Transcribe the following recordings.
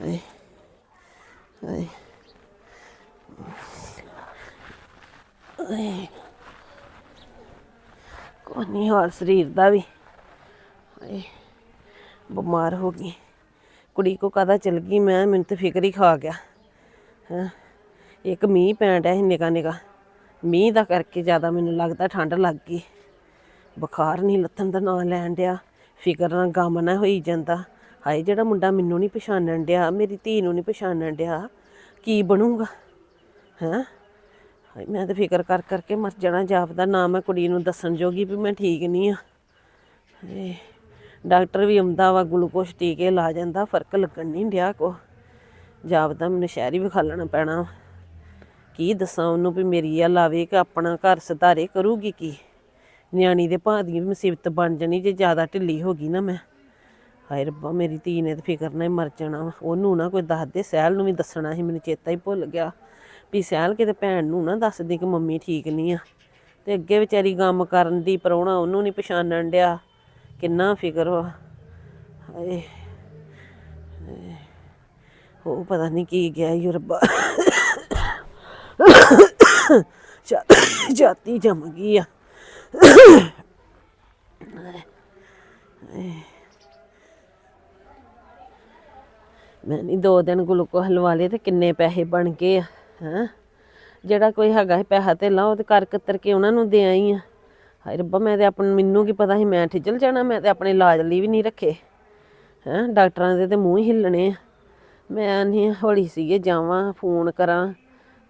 ਹਾਏ ਹਾਏ ਹਾਏ ਕੋਈ ਨਹੀਂ ਹਾਲ ਸਰੀਰ ਦਾ ਵੀ ਹਾਏ ਬਿਮਾਰ ਹੋ ਗਈ ਕੁੜੀ ਕੋ ਕਦਾ ਚਲ ਗਈ ਮੈਂ ਮੈਨੂੰ ਤੇ ਫਿਕਰ ਹੀ ਖਾ ਗਿਆ ਹੈਂ ਇੱਕ ਮੀਂਹ ਪੈਣ ਡਿਆ ਸੀ ਨਿਕਾ ਨਿਕਾ ਮੀਂਹ ਦਾ ਕਰਕੇ ਜ਼ਿਆਦਾ ਮੈਨੂੰ ਲੱਗਦਾ ਠੰਡ ਲੱਗ ਗਈ ਬੁਖਾਰ ਨਹੀਂ ਲੱਥਣ ਦਾ ਨਾਂ ਲੈਣ ਡਿਆ ਫਿਕਰ ਨਾਲ ਗਮ ਨਾ ਹੋਈ ਜਾਂਦਾ ਹਾਏ, ਜਿਹੜਾ ਮੁੰਡਾ ਮੈਨੂੰ ਨਹੀਂ ਪਛਾਣਨ ਡਿਆ, ਮੇਰੀ ਧੀ ਨੂੰ ਨਹੀਂ ਪਛਾਣਨ ਡਿਆ, ਕੀ ਬਣੂਗਾ? ਹੈਂ? ਹਾਏ, ਮੈਂ ਤਾਂ ਫਿਕਰ ਕਰ ਕਰਕੇ ਮਰ ਜਾਣਾ ਜਾਪਦਾ ਨਾ ਮੈਂ ਕੁੜੀ ਨੂੰ ਦੱਸਣ ਜੋਗੀ ਵੀ ਮੈਂ ਠੀਕ ਨਹੀਂ ਆ। ਡਾਕਟਰ ਵੀ ਆਉਂਦਾ ਵਾ, ਗਲੂਕੋਸ਼ ਟੀਕੇ ਲਾ ਜਾਂਦਾ, ਫ਼ਰਕ ਲੱਗਣ ਨਹੀਂ ਡਿਆ ਕੋ ਜਾਪਦਾ ਮੈਨੂੰ ਸ਼ਹਿਰ ਹੀ ਵਿਖਾਲਣਾ ਪੈਣਾ ਵਾ। ਕੀ ਦੱਸਾਂ ਉਹਨੂੰ ਵੀ ਮੇਰੀ ਆ ਲਾਵੇ ਕਿ ਆਪਣਾ ਘਰ ਸੁਧਾਰੇ ਕਰੂਗੀ ਕੀ? ਨਿਆਣੀ ਦੇ ਭਾਅ ਦੀ ਵੀ ਮੁਸੀਬਤ ਬਣ ਜਾਣੀ, ਜੇ ਜ਼ਿਆਦਾ ਢਿੱਲੀ ਹੋ ਗਈ ਨਾ ਮੈਂ। ਹਾਏ ਰੱਬਾ, ਮੇਰੀ ਧੀ ਨੇ ਤਾਂ ਫਿਕਰ ਨਾਲ ਹੀ ਮਰ ਜਾਣਾ ਵਾ। ਉਹਨੂੰ ਨਾ ਕੋਈ ਦੱਸ ਦੇ ਸਹਿਲ ਨੂੰ ਵੀ ਦੱਸਣਾ ਸੀ, ਮੈਨੂੰ ਚੇਤਾ ਹੀ ਭੁੱਲ ਗਿਆ। ਵੀ ਸਹਿਲ ਕਿਤੇ ਭੈਣ ਨੂੰ ਨਾ ਦੱਸਦੀ ਕਿ ਮੰਮੀ ਠੀਕ ਨਹੀਂ ਆ। ਤੇ ਅੱਗੇ ਵਿਚਾਰੀ ਗਮ ਕਰਨ ਦੀ ਪਰੋਣਾ ਉਹਨੂੰ ਨਹੀਂ ਪਛਾਣਨ ਡਿਆ। ਕਿੰਨਾ ਫਿਕਰ ਵਾ। ਹਾਏ ਹਾਏ। ਉਹ ਪਤਾ ਨਹੀਂ ਕੀ ਗਿਆ ਈ ਰੱਬਾ। ਛਾ- ਛਾਤੀ ਜਮ ਗਈ ਆ। ਮੈਂ ਨਹੀਂ ਦੋ ਦਿਨ ਗਲੂਕੋ ਹਲਵਾ ਲਏ ਤੇ ਕਿੰਨੇ ਪੈਸੇ ਬਣ ਗਏ ਆ, ਹੈਂ? ਜਿਹੜਾ ਕੋਈ ਹੈਗਾ ਸੀ ਪੈਸਾ ਤੇ ਲਾਓ ਤੇ ਕਰ ਕਤਰ ਕੇ ਉਹਨਾਂ ਨੂੰ ਦੇ ਆਈ ਆ। ਹਾਏ ਰੱਬਾ, ਮੈਂ ਤੇ ਆਪਣ, ਮੈਨੂੰ ਕੀ ਪਤਾ ਸੀ ਮੈਂ ਠਿਜਲ ਜਾਣਾ, ਮੈਂ ਤੇ ਆਪਣੇ ਇਲਾਜ ਲਈ ਵੀ ਨਹੀਂ ਰੱਖੇ। ਹੈਂ? ਡਾਕਟਰਾਂ ਦੇ ਤੇ ਮੂੰਹ ਹੀ ਹਿੱਲਣੇ ਆ। ਮੈਂ ਨਹੀਂ ਹੌਲੀ ਸੀਗੇ ਜਾਵਾਂ, ਫੋਨ ਕਰਾਂ।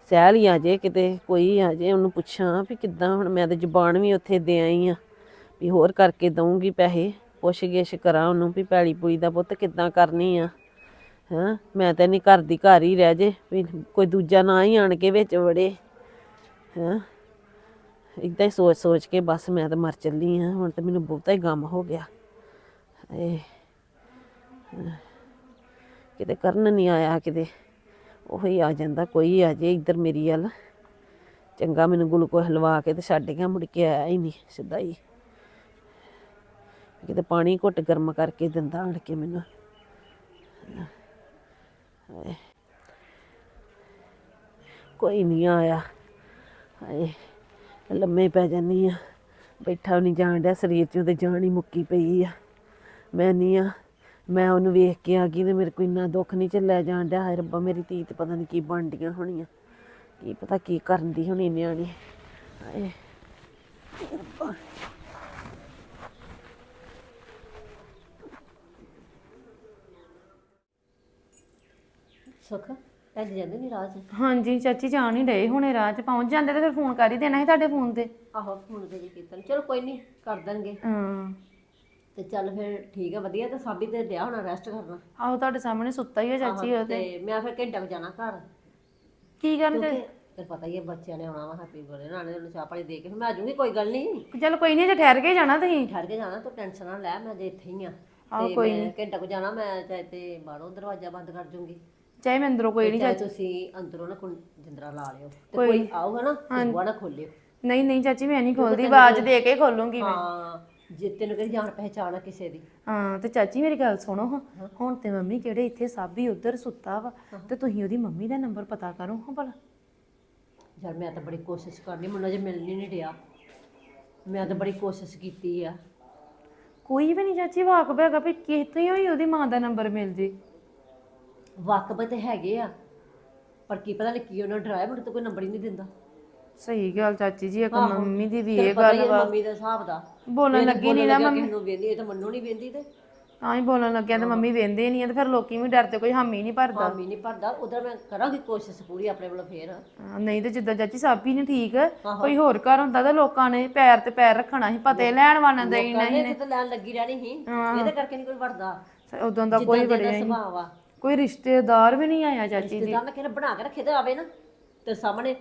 ਸਹਿਲ ਹੀ ਆ ਜੇ ਕਿਤੇ, ਕੋਈ ਆ ਜੇ, ਉਹਨੂੰ ਪੁੱਛਾਂ ਵੀ ਕਿੱਦਾਂ ਹੁਣ ਮੈਂ ਤੇ ਜ਼ਬਾਨ ਵੀ ਉੱਥੇ ਦੇ ਆਈ ਆ ਵੀ ਹੋਰ ਕਰਕੇ ਦਊਂਗੀ ਪੈਸੇ ਪੁੱਛ ਗਿੱਛ ਕਰਾਂ ਉਹਨੂੰ ਵੀ ਪੈਲੀ ਪੂਰੀ ਦਾ ਪੁੱਤ ਕਿੱਦਾਂ ਕਰਨੀ ਆ। ਹਾਂ? ਮੈਂ ਤਾਂ ਨਹੀਂ ਘਰ ਦੀ ਘਰ ਹੀ ਰਹਿ ਜੇ, ਵੀ ਕੋਈ ਦੂਜਾ ਨਾ ਹੀ ਆਣ ਕੇ ਵਿੱਚ ਵੜੇ। ਹਾਂ? ਇਦਾਂ ਹੀ ਸੋਚ ਸੋਚ ਕੇ ਬਸ ਮੈਂ ਤਾਂ ਮਰ ਚੱਲੀ ਹਾਂ ਹੁਣ ਤਾਂ ਮੈਨੂੰ ਬਹੁਤਾ ਹੀ ਗਮ ਹੋ ਗਿਆ। ਏ ਕਿਤੇ ਕਰਨ ਨਹੀਂ ਆਇਆ ਕਿਤੇ। ਉਹੀ ਆ ਜਾਂਦਾ, ਕੋਈ ਆ ਜੇ ਇੱਧਰ ਮੇਰੀ ਵੱਲ। ਚੰਗਾ ਮੈਨੂੰ ਗਲੂਕੋਸ ਹਲਵਾ ਕੇ ਤੇ ਛੱਡ ਗਿਆ, ਮੁੜ ਕੇ ਆਇਆ ਹੀ ਨਹੀਂ, ਸਿੱਧਾ ਹੀ। ਕਿਤੇ ਪਾਣੀ ਘੁੱਟ ਗਰਮ ਕਰਕੇ ਦਿੰਦਾ ਆਣ ਕੇ ਮੈਨੂੰ। ਹਾਏ। ਕੋਈ ਨਹੀਂ ਆਇਆ। ਹਾਏ, ਲੰਮੇ ਪੈ ਜਾਨੀ ਆ। ਬੈਠਾ ਨਹੀਂ ਜਾਣ ਡਿਆ, ਸਰੀਰ 'ਚ ਉਹਦੇ ਜਾਨ ਹੀ ਮੁੱਕੀ ਪਈ ਆ। ਮੈਂ ਨਹੀਂ ਆ, ਮੈਂ ਉਹਨੂੰ ਵੇਖ ਕੇ ਆ ਗਈ ਤੇ ਮੇਰੇ ਕੋਈ ਇੰਨਾ ਦੁੱਖ ਨਹੀਂ ਝੱਲਿਆ ਜਾਣ ਡਿਆ। ਹਾਏ ਰੱਬਾ, ਮੇਰੀ ਧੀ ਤੇ ਪਤਾ ਨਹੀਂ ਕੀ ਬਣਦੀਆਂ ਹੋਣੀਆਂ। ਕੀ ਪਤਾ ਕੀ ਕਰਨ ਦੀ ਹੋਣੀ ਨਿਆਣੀ। ਹਾਏ, ਰੱਬਾ। ਸੁੱਖ ਭੱਜ ਜਾਂਦੇ ਨਹੀਂ ਰਾਹ 'ਚ। ਹਾਂਜੀ ਚਾਚੀ ਜਾਣ ਹੀ ਡਏ ਹੁਣੇ ਰਾਹ 'ਚ। ਪਹੁੰਚ ਜਾਂਦੇ ਤੇ ਫਿਰ ਫੋਨ ਕਰ ਹੀ ਦੇਣਾ ਸੀ ਤੁਹਾਡੇ ਫੋਨ ਤੇ। ਆਹੋ ਫੋਨ ਤੇ ਜੀ ਕੀਤਾ ਨੀ। ਚਲੋ ਕੋਈ ਨਹੀਂ ਕਰ ਦੇਣਗੇ। ਹਾਂ। ਤੇ ਚੱਲ ਫਿਰ ਠੀਕ ਆ ਵਧੀਆ ਤੇ ਸਾਬੀ ਤੇ ਡਿਆ ਹੋਣਾ ਰੈਸਟ ਕਰਨਾ। ਆਹੋ ਤੁਹਾਡੇ ਸਾਹਮਣੇ ਸੁੱਤਾ ਹੀ ਆ ਚਾਚੀ ਉਹ ਤੇ। ਤੇ ਮੈਂ ਫਿਰ ਘੰਟਾ ਕੁ ਜਾਣਾ ਘਰ। ਕੀ ਕਰਨ ਕਿਉਂਕਿ ਤੇ ਪਤਾ ਹੀ ਹੈ ਬੱਚਿਆਂ ਨੇ ਆਉਣਾ ਵਾ ਹੈਪੀ ਬਰਥਡੇ ਨਾਲੇ ਉਹਨੂੰ ਚਾਹ ਪਾਣੀ ਦੇ ਕੇ ਫਿਰ ਮੈਂ ਆ ਜਾਊਂਗੀ ਕੋਈ ਗੱਲ ਨਹੀਂ ਚਲ ਕੋਈ ਨਹੀਂ ਜੇ ਠਹਿਰ ਕੇ ਜਾਣਾ ਤੁਸੀਂ। ਠਹਿਰ ਕੇ ਜਾਣਾ ਤੂੰ ਟੈਨਸ਼ਨ ਨਾ ਲੈ ਮੈਂ ਜੇ ਇੱਥੇ ਹੀ ਆ। ਤੇ ਕੋਈ ਮੈਂ ਘੰਟਾ ਕੁ ਜਾਣਾ ਮੈਂ ਚਾਹੇ ਤੇ ਬਾਹਰੋਂ ਦਰਵਾਜ਼ਾ ਬੰਦ ਕਰ ਜੂੰਗੀ। ਚਾਹੇ ਮੈਂ ਅੰਦਰੋਂ ਕੋਈ ਨਹੀਂ ਚਾਹੇ ਤੁਸੀਂ ਅੰਦਰੋਂ ਨਾ ਕੁੰ- ਜਿੰਦਰਾ ਲਾ ਲਿਓ। ਤੇ ਕੋਈ ਆਊਗਾ ਨਾ ਤੇ ਬੂਹਾ ਨਾ ਖੋਲਿਓ। ਨਹੀਂ ਨਹੀਂ ਚਾਚੀ ਮੈਂ ਨਹੀਂ ਖੋਲਦੀ ਆਵਾਜ਼ ਦੇ ਕੇ ਖੋਲੂੰਗੀ ਮੈਂ। ਹਾਂ ਜੇ ਤੈਨੂੰ ਕਿਹੜੀ ਜਾਣ ਪਹਿਚਾਣ ਆ ਕਿਸੇ ਦੀ। ਹਾਂ ਤੇ ਚਾਚੀ ਮੇਰੀ ਗੱਲ ਸੁਣੋ ਹਾਂ। ਹੁਣ ਤੇ ਮੰਮੀ ਕਿਹੜੇ ਇੱਥੇ ਸਾਬੀ ਉਧਰ ਸੁੱਤਾ ਵਾ ਤੇ ਤੁਸੀਂ ਉਹਦੀ ਮੰਮੀ ਦਾ ਨੰਬਰ ਪਤਾ ਕਰੋ ਹਾਂ ਭਲਾ। ਯਾਰ ਮੈਂ ਤਾਂ ਬੜੀ ਕੋਸ਼ਿਸ਼ ਕਰਨੀ ਮੈਨੂੰ ਅਜੇ ਮਿਲ ਨਹੀਂ ਰਿਹਾ ਮੈਂ ਤਾਂ ਬੜੀ ਕੋਸ਼ਿਸ਼ ਕੀਤੀ ਆ। ਕੋਈ ਵੀ ਨਹੀਂ ਚਾਚੀ ਵਾਕਬ ਹੈਗਾ ਵੀ ਕਿਤੇ ਹੋਈ ਉਹਦੀ ਮਾਂ ਦਾ ਨੰਬਰ ਮਿਲ ਜੇ। ਵਾਕਬ ਤੇ ਹੈਗੇ ਆ। ਪਰ ਕੀ ਪਤਾ ਨਹੀਂ ਕੀ ਉਹਨਾਂ ਮੈਨੂੰ ਤਾਂ ਕੋਈ ਨੰਬਰ ਹੀ ਨਹੀਂ ਦਿੰਦਾ। ਸਹੀ ਗੱਲ ਚਾਚੀ ਜੀ ਇੱਕ ਆਹੋ। ਮੰਮੀ ਦੀ ਵੀ ਤੈਨੂੰ ਇਹ ਪਤਾ ਹੀ ਗੱਲ ਆ ਵਾ। ਮੰਮੀ ਦਾ ਹਿਸਾਬ ਦਾ। ਬੋਲਣ ਲੱਗੀ ਨਹੀਂ ਨਾ ਮੰਮੀ। ਕਿਸੇ ਨੂੰ ਵੇਂਦੀ ਇਹ ਤਾਂ ਮੰਨੂ ਨਹੀਂ ਵੇਂਦੀ ਤੇ। ਤਾਂ ਹੀ ਬੋਲਣ ਲੱਗਿਆ ਤੇ ਮੰਮੀ ਵੇਂਦੇ ਨਹੀਂ ਆ ਤੇ ਫਿਰ ਲੋਕੀ ਵੀ ਡਰਦੇ ਕੋਈ ਹਾਮੀ ਨਹੀਂ ਭਰਦਾ। ਮੰਮੀ ਨਹੀਂ ਭਰਦਾ ਉਧਰ ਮੈਂ ਕਰਾਂਗੀ ਕੋਸ਼ਿਸ਼ ਪੂਰੀ ਆਪਣੇ ਵੱਲੋਂ ਫੇਰ। ਹਾਂ, ਨਹੀਂ ਤੇ ਜਿੱਦਾਂ ਚਾਚੀ ਸਾਬੀ ਨਹੀਂ ਠੀਕ ਕੋਈ ਹੋਰ ਘਰ ਹੁੰਦਾ ਤਾਂ ਲੋਕਾਂ ਨੇ ਪੈਰ ਤੇ ਪੈਰ ਰੱਖਣਾ ਸੀ ਪਤੇ ਲੈਣ ਵਾਲਾਂ ਦਾ ਹੀ ਨਹੀਂ ਕਹਿੰਦੇ ਤੇ ਲੈਣ ਲੱਗੀ ਰਹਿਣੀ ਸੀ ਇਹਦੇ ਕਰਕੇ ਨਹੀਂ ਕੋਈ ਵੜਦਾ। ਉਦੋਂ ਦਾ ਕੋਈ ਹੀ ਸੁਭਾਅ ਆ ਕੋਈ ਰਿਸ਼ਤੇਦਾਰ ਵੀ ਨਹੀਂ ਆਇਆ ਚਾਚੀ ਜੀ। ਜਿੱਦਾਂ ਮੈਂ ਬਣਾ ਕੇ ਰੱਖੇ ਤੇ ਆਵੇ ਨਾ ਤੇ ਸਾਹਮਣੇ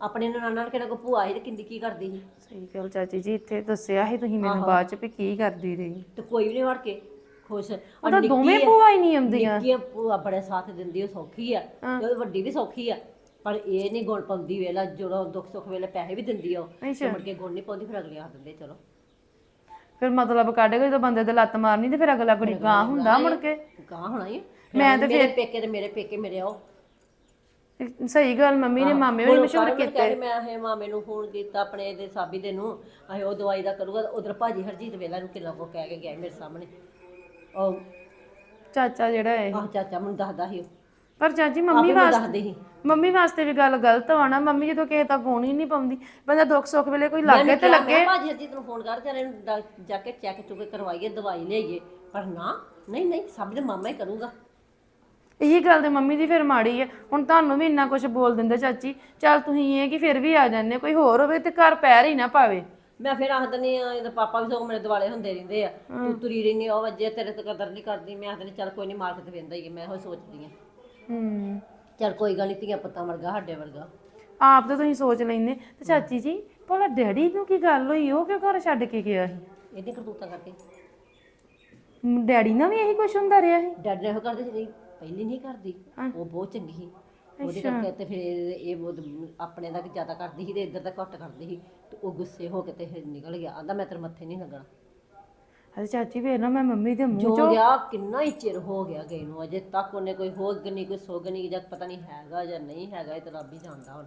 ਆਪਣੇ ਨਾਨਾਂ ਨਾਲ ਕਿਹੜਾ ਕੋ ਭੂਆ ਸੀ ਤੇ ਕਿੰਦੀ ਕੀ ਕਰਦੀ ਸੀ। ਸਹੀ ਗੱਲ ਚਾਚੀ ਜੀ ਇੱਥੇ ਦੱਸਿਆ ਸੀ ਤੁਸੀਂ ਮੈਨੂੰ ਬਾਅਦ ਚ ਵੀ ਕੀ ਕਰਦੀ ਰਹੀ। ਤੇ ਕੋਈ ਵੀ ਨਹੀਂ ਵੜ ਕੇ ਖੁਸ਼। ਉਹ ਤਾਂ ਦੋਵੇਂ ਭੂਆ ਹੀ ਨਹੀਂ ਆਉਂਦੀਆਂ। ਨਿੱਕੀ ਭੂਆ ਬੜੇ ਸਾਥ ਦਿੰਦੀ ਉਹ ਸੌਖੀ ਆ। ਤੇ ਉਹ ਵੱਡੀ ਵੀ ਸੌਖੀ ਆ ਪਰ ਇਹ ਨਹੀਂ ਗੁਣ ਪਾਉਂਦੀ ਵੇਲਾ ਜਦੋਂ ਦੁੱਖ ਸੁੱਖ ਵੇਲੇ ਪੈਸੇ ਵੀ ਦਿੰਦੀ ਆ ਉਹ ਤੇ ਮੁੜ ਕੇ ਗੁਣ ਨਹੀਂ ਪਾਉਂਦੀ ਫਿਰ ਅਗਲੇ ਆ ਦਿੰਦੇ ਚਲੋ। ਫਿਰ ਮਤਲਬ ਕੱਢ ਕੇ ਜਦੋਂ ਬੰਦੇ ਤੇ ਲੱਤ ਮਾਰਨੀ ਤੇ ਫਿਰ ਅਗਲਾ ਕੁੜੀ ਗਾਂ ਹੁੰਦਾ ਮੁੜ ਕੇ। ਗਾਂ ਹੋਣਾ ਹੀ ਮੈਂ ਤੇ ਮੇਰੇ ਪੇਕੇ ਤੇ ਮੇਰੇ ਪੇਕੇ ਮੇਰੇ ਆਓ। ਸਹੀ ਗੱਲ ਮੰਮੀ ਨੇ ਮਾਮੇ ਵੀ ਮਸ਼ਹੂਰ ਕੀਤੇ। ਮੈਂ ਇਹ ਮਾਮੇ ਨੂੰ ਫੋਨ ਕੀਤਾ ਆਪਣੇ ਇਹਦੇ ਸਾਬੀ ਦੇ ਨੂੰ ਆਏ ਉਹ ਦਵਾਈ ਦਾ ਕਰੂਗਾ ਉਧਰ ਭਾਜੀ ਹਰਜੀਤ ਵੇਲਾ ਨੂੰ ਕਿੰਨਾ ਕੋ ਕਹਿ ਕੇ ਗਿਆ ਸੀ ਮੇਰੇ ਸਾਹਮਣੇ। ਉਹ ਚਾਚਾ ਜਿਹੜਾ ਹੈ ਆਹ ਚਾਚਾ ਮੈਨੂੰ ਦੱਸਦਾ ਸੀ ਉਹ। ਪਰ ਚਾਚੀ ਮੰਮੀ ਆਪੇ ਮੈਨੂੰ ਵਾਸਤੇ ਦੱਸਦੇ ਸੀ। ਮੰਮੀ ਵਾਸਤੇ ਵੀ ਗੱਲ ਗਲਤ ਹੋਣਾ ਮੰਮੀ ਜਦੋਂ ਕਿਸੇ ਦਾ ਫੋਨ ਹੀ ਨਹੀਂ ਪਾਉਂਦੀ ਬੰਦਾ ਦੁੱਖ ਸੁੱਖ ਵੇਲੇ ਕੋਈ ਲੱਗੇ ਤੇ ਲੱਗੇ। ਭਾਜੀ ਹਰਜੀਤ ਨੂੰ ਫੋਨ ਕਰ ਇਹਨੂੰ ਡਾ- ਜਾ ਕੇ ਚੈੱਕ ਚੁੱਕ ਕਰਵਾਈਏ ਦਵਾਈ ਲਿਆਈਏ। ਪਰ ਨਾ ਨਹੀਂ ਨਹੀਂ ਸਭ ਦੇ ਮਾਮਾ ਹੀ ਕਰੂਗਾ। ਇਹੀ ਗੱਲ ਤੇ ਮੰਮੀ ਦੀ ਫਿਰ ਮਾੜੀ ਹੈ ਹੁਣ ਤੁਹਾਨੂੰ ਵੀ ਇੰਨਾ ਕੁਝ ਬੋਲ ਦਿੰਦੇ ਚਾਚੀ। ਚੱਲ ਤੁਸੀਂ ਇਹ ਕਿ ਫਿਰ ਵੀ ਆ ਜਾਂਦੇ ਕੋਈ ਹੋਰ ਹੋਵੇ ਤੇ ਘਰ ਪੈਰ ਹੀ ਨਾ ਪਾਵੇ। ਮੈਂ ਫਿਰ ਆਖ ਦਿੰਦੀ ਆ ਇਹਦਾ ਪਾਪਾ ਵੀ ਸਗੋਂ ਮੇਰੇ ਦਿਵਾਲੇ ਹੁੰਦੇ ਰਹਿੰਦੇ ਆ। ਤੂੰ ਤੁਰੀ ਰਹਿੰਦੀ ਆ, ਉਹ ਵੱਜੇ ਤੇਰੇ ਤੇ ਕਦਰ ਨਹੀਂ ਕਰਦੀ। ਮੈਂ ਆਖਦੀ ਚੱਲ ਕੋਈ ਨਹੀਂ ਮਾਲਕ ਤੇ ਵੇਂਦਾ ਹੀ ਆ, ਮੈਂ ਇਹੋ ਸੋਚਦੀ ਆ। ਹੂੰ। ਚੱਲ ਕੋਈ ਗੱਲ ਨਹੀਂ ਧੀਆ ਪੁੱਤਾਂ ਵਰਗਾ ਸਾਡੇ ਵਰਗਾ। ਆਪ ਤਾਂ ਤੁਸੀਂ ਸੋਚ ਲੈਂਦੇ। ਤੇ ਚਾਚੀ ਜੀ ਭਲਾ ਡੈਡੀ ਨੂੰ ਕੀ ਗੱਲ ਹੋਈ? ਉਹ ਕਿਉਂ ਘਰ ਛੱਡ ਕੇ ਗਿਆ ਸੀ? ਇਹਦੀ ਕਰਤੂਤਾਂ ਕਰਕੇ। ਡੈਡੀ ਨਾਲ ਵੀ ਇਹੀ ਕੁਝ ਹੁੰਦਾ ਰਿਹਾ ਸੀ? ਡੈਡ ਨੇ ਇਹੋ ਕਰਦੇ ਸੀ ਨਹੀਂ ਪਹਿਲੀ ਨਹੀਂ ਕਰਦੀ ਉਹ ਬਹੁਤ ਚੰਗੀ ਸੀ। ਉਹਦੇ ਕਰਕੇ ਤੇ ਫਿਰ ਇਹ ਬਹੁਤ ਆਪਣੇ ਦਾ ਜ਼ਿਆਦਾ ਕਰਦੀ ਸੀ ਤੇ ਇੱਧਰ ਦਾ ਘੱਟ ਕਰਦੀ ਸੀ ਤੇ ਉਹ ਗੁੱਸੇ ਹੋ ਕੇ ਤੇ ਫਿਰ ਨਿਕਲ ਗਿਆ। ਆਂਦਾ ਮੈਂ ਤੇਰੇ ਮੱਥੇ ਨਹੀਂ ਲੱਗਣਾ। ਅਰੇ ਚਾਚੀ ਵੇਖ ਨਾ ਮੈਂ ਮੰਮੀ ਦੇ ਮੂੰਹ ਜੋ ਗਿਆ ਕਿੰਨਾ ਹੀ ਚਿਰ ਹੋ ਗਿਆ ਗਏ ਨੂੰ ਅਜੇ ਤੱਕ ਉਹਨੇ ਕੋਈ ਹੋਗ ਨਹੀਂ ਕੋਈ ਸੋਗ ਨਹੀਂ ਜਦ ਪਤਾ ਨਹੀਂ ਹੈਗਾ ਜਾਂ ਨਹੀਂ ਹੈਗਾ ਇਹ ਤਾਂ ਰੱਬ ਹੀ ਜਾਣਦਾ ਹੁਣ।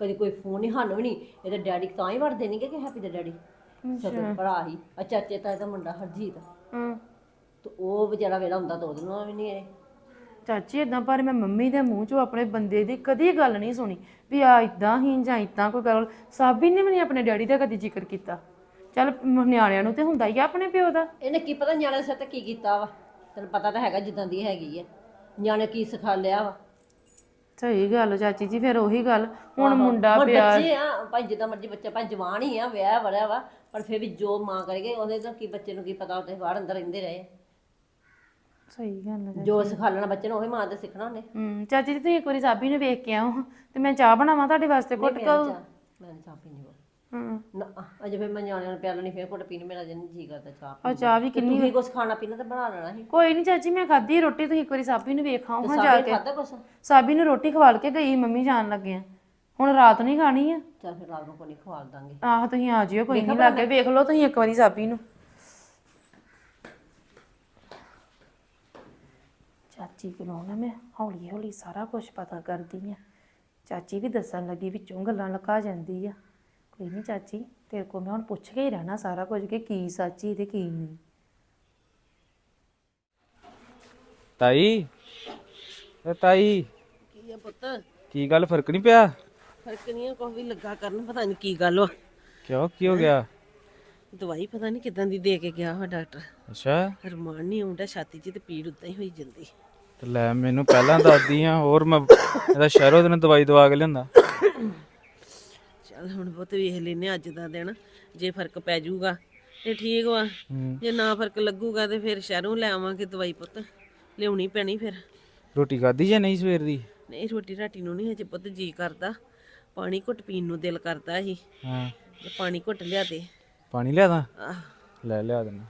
ਕਦੀ ਕੋਈ ਫੋਨ ਹੀ ਸਾਨੂੰ ਵੀ ਨਹੀਂ ਇਹਦੇ ਡੈਡੀ ਤਾਂ ਹੀ ਵੜਦੇ ਨਹੀਂਗੇ ਕਿ ਹੈਪੀ ਦਾ ਡੈਡੀ। ਸਕੇ ਭਰਾ ਹੀ। ਆ ਚਾਚੇ ਤਾਂ ਇਹਦਾ ਮੁੰਡਾ ਹਰਜੀਤ। ਹਾਂ। ਤੇ ਉਹ ਵਿਚਾਰਾ ਵੇਲਾ ਹੁੰਦਾ ਤਾਂ ਉਹਦੇ ਨਾਲ ਵੀ ਨਹੀਂ ਇਹ ਚਾਚੀ ਇਦਾਂ ਪਰ ਮੈਂ ਮੰਮੀ ਦੇ ਮੂੰਹ ਚੋਂ ਆਪਣੇ ਬੰਦੇ ਦੀ ਕਦੀ ਗੱਲ ਨਹੀਂ ਸੁਣੀ ਵੀ ਆ ਇਦਾਂ ਹੀ ਜਾਂ ਇਦਾਂ ਕੋਈ ਗੱਲ। ਸਾਬੀ ਨੇ ਵੀ ਨਹੀਂ ਆਪਣੇ ਡੈਡੀ ਦਾ ਕਦੀ ਜ਼ਿਕਰ ਕੀਤਾ। ਚੱਲ ਮ- ਨਿਆਣਿਆਂ ਨੂੰ ਤੇ ਹੁੰਦਾ ਹੀ ਆ ਆਪਣੇ ਪਿਓ ਦਾ। ਇਹਨੇ ਕੀ ਪਤਾ ਨਿਆਣੇ ਸਿਰ ਤੇ ਕੀ ਕੀਤਾ ਵਾ? ਤੈਨੂੰ ਪਤਾ ਤਾਂ ਹੈਗਾ ਜਿੱਦਾਂ ਦੀ ਹੈਗੀ ਹੈ ਨਿਆਣੇ ਕੀ ਸਿਖਾ ਲਿਆ ਵਾ? ਸਹੀ ਗੱਲ ਚਾਚੀ ਜੀ ਫਿਰ ਉਹੀ ਗੱਲ। ਹੁਣ ਮੁੰਡਾ ਹੁਣ ਪਿਆ ਬੱਚੇ ਆ ਭਾਈ ਜਿੱਦਾਂ ਮਰਜ਼ੀ ਬੱਚਾ ਭਾਈ ਜਵਾਨ ਹੀ ਆ ਵਿਆਹ ਵੜਿਆ ਵਾ ਪਰ ਫਿਰ ਵੀ ਜੋ ਮਾਂ ਕਰੇਗੀ ਉਹਦੇ ਤੋਂ ਕੀ ਬੱਚੇ ਨੂੰ ਕੀ ਪਤਾ ਉਹਦੇ ਬਾਹਰ ਅੰਦਰ ਰਹਿੰਦੇ ਰਹੇ। ਸਹੀ ਗੱਲ ਹੈ ਜੋ ਸਿਖਾ ਲੈਣਾ ਬੱਚੇ ਨੂੰ ਉਹੀ ਮਾਂ ਤੇ ਸਿੱਖਣਾ ਉਹਨੇ। ਹੂੰ ਚਾਚੀ ਜੀ ਤੁਸੀਂ ਇੱਕ ਵਾਰੀ ਸਾਬੀ ਨੂੰ ਵੇਖ ਕੇ ਆਓ। ਤੇ ਮੈਂ ਚਾਹ ਬਣਾਵਾਂ ਤੁਹਾਡੇ ਵਾਸਤੇ ਘੁੱਟ ਕੇ ਮੈਂ ਚਾਹ ਪੀਣੀ ਹਾਂ ਨਾ ਅਜੇ ਫਿਰ ਮੈਂ ਨਿਆਣਿਆਂ ਨੂੰ ਪਿਆਲਣੀ ਫਿਰ ਘੁੱਟ ਪੀਣੀ ਮੇਰਾ ਜਨ ਜੀ ਕਰਦਾ ਚਾਹ ਆ ਚਾਹ ਵੀ ਕਿੰਨੀ ਤੁਸੀਂ ਕੁਝ ਖਾਣਾ ਪੀਣਾ ਤਾਂ ਬਣਾ ਲੈਣਾ ਸੀ। ਕੋਈ ਨਹੀਂ ਚਾਚੀ ਮੈਂ ਖਾਧੀ ਰੋਟੀ ਤੁਸੀਂ ਇੱਕ ਵਾਰੀ ਸਾਬੀ ਨੂੰ ਵੇਖ ਆਓ ਹਾਂ ਜਾ ਕੇ। ਕੁਛ? ਸਾਬੀ ਨੂੰ ਰੋਟੀ ਖਵਾਲ ਕੇ ਗਈ ਮੰਮੀ ਜਾਣ ਲੱਗੇ ਆ। ਹੁਣ ਰਾਤ ਨਹੀਂ ਖਾਣੀ ਆ। ਚੱਲ ਫਿਰ ਰਾਤ ਨੂੰ ਕੋਈ ਖਵਾਲ ਦਾਂਗੇ। ਆਹ ਤੁਸੀਂ ਆ ਜਿਓ ਕੋਈ ਨਹੀਂ ਲੱਗੇ ਵੇਖ ਲਓ ਤੁਸੀਂ ਇੱਕ ਵਾਰੀ ਸਾਬੀ ਨੂੰ। ਚਾਚੀ ਕੋਲੋਂ ਨਾ ਮੈਂ ਹੌਲੀ ਹੌਲੀ ਸਾਰਾ ਕੁਝ ਪਤਾ ਕਰਦੀ ਆ ਚਾਚੀ ਵੀ ਦੱਸਣ ਲੱਗੀ ਵਿੱਚੋਂ ਗੱਲਾਂ ਲੁਕਾ ਜਾਂਦੀ ਆ। ਕੋਈ ਨਹੀਂ ਚਾਚੀ ਤੇਰੇ ਕੋਲ ਮੈਂ ਹੁਣ ਪੁੱਛ ਕੇ ਹੀ ਰਹਿਣਾ ਸਾਰਾ ਕੁਝ ਕਿ ਕੀ ਸੱਚੀ ਤੇ ਕੀ ਨਹੀਂ। ਤਾਈ ਏ ਤਾਈ। ਕੀ ਆ ਪੁੱਤ? ਕੀ ਗੱਲ ਫ਼ਰਕ ਨਹੀਂ ਪਿਆ? ਫ਼ਰਕ ਨਹੀਂ ਆ ਵੀ ਲੱਗਾ ਕਰਨ ਪਤਾ ਨਹੀਂ ਕੀ ਗੱਲ ਵਾ। ਕਿਉਂ ਕੀ ਹੋ ਗਿਆ? ਦਵਾਈ ਪਤਾ ਨਹੀਂ ਕਿਦਾਂ ਦੀ ਦੇ ਕੇ ਗਿਆ ਵਾ ਡਾਕਟਰ। ਅੱਛਾ। ਰਮਾਨ ਨਹੀਂ ਆਉਂਦਾ ਛਾਤੀ 'ਚ ਤੇ ਪੀੜ ਉਦਾਂ ਹੀ ਹੋਈ ਜਾਂਦੀ। ਤੇ ਲੈ ਮੈਨੂੰ ਪਹਿਲਾਂ ਦੱਸਦੀ ਆ ਹੋਰ ਮੈਂ ਇਹਦਾ ਸ਼ਹਿਰੋਂ ਤੈਨੂੰ ਦਵਾਈ ਦਵਾ ਕੇ ਲਿਆਂਦਾ ਚੱਲ ਹੁਣ ਪੁੱਤ ਵੇਖ ਲੈਨੇ ਅੱਜ ਦਾ ਦਿਨ ਜੇ ਫ਼ਰਕ ਪੈ ਜਾਊਗਾ ਤੇ ਠੀਕ ਵਾ। ਜੇ ਨਾ ਫ਼ਰਕ ਲੱਗੂਗਾ ਤੇ ਫਿਰ ਸ਼ਹਿਰੋਂ ਲੈ ਆਵਾਂਗੇ ਦਵਾਈ ਪੁੱਤ ਲਿਆਉਣੀ ਪੈਣੀ ਫਿਰ। ਰੋਟੀ ਖਾਧੀ ਜਾਂ ਨਹੀਂ ਸਵੇਰ ਦੀ? ਨਹੀਂ ਰੋਟੀ ਰਾਟੀ ਨੂੰ ਨਹੀਂ ਹਜੇ ਪੁੱਤ ਜੀ ਕਰਦਾ ਪਾਣੀ ਘੁੱਟ ਪੀਣ ਨੂੰ ਦਿਲ ਕਰਦਾ ਸੀ। ਹਾਂ। ਪਾਣੀ ਘੁੱਟ ਲਿਆ ਦੇ ਪਾਣੀ ਲਿਆ ਦਾਂ ਆਹ। ਲੈ ਲਿਆ ਦੇਣਾ।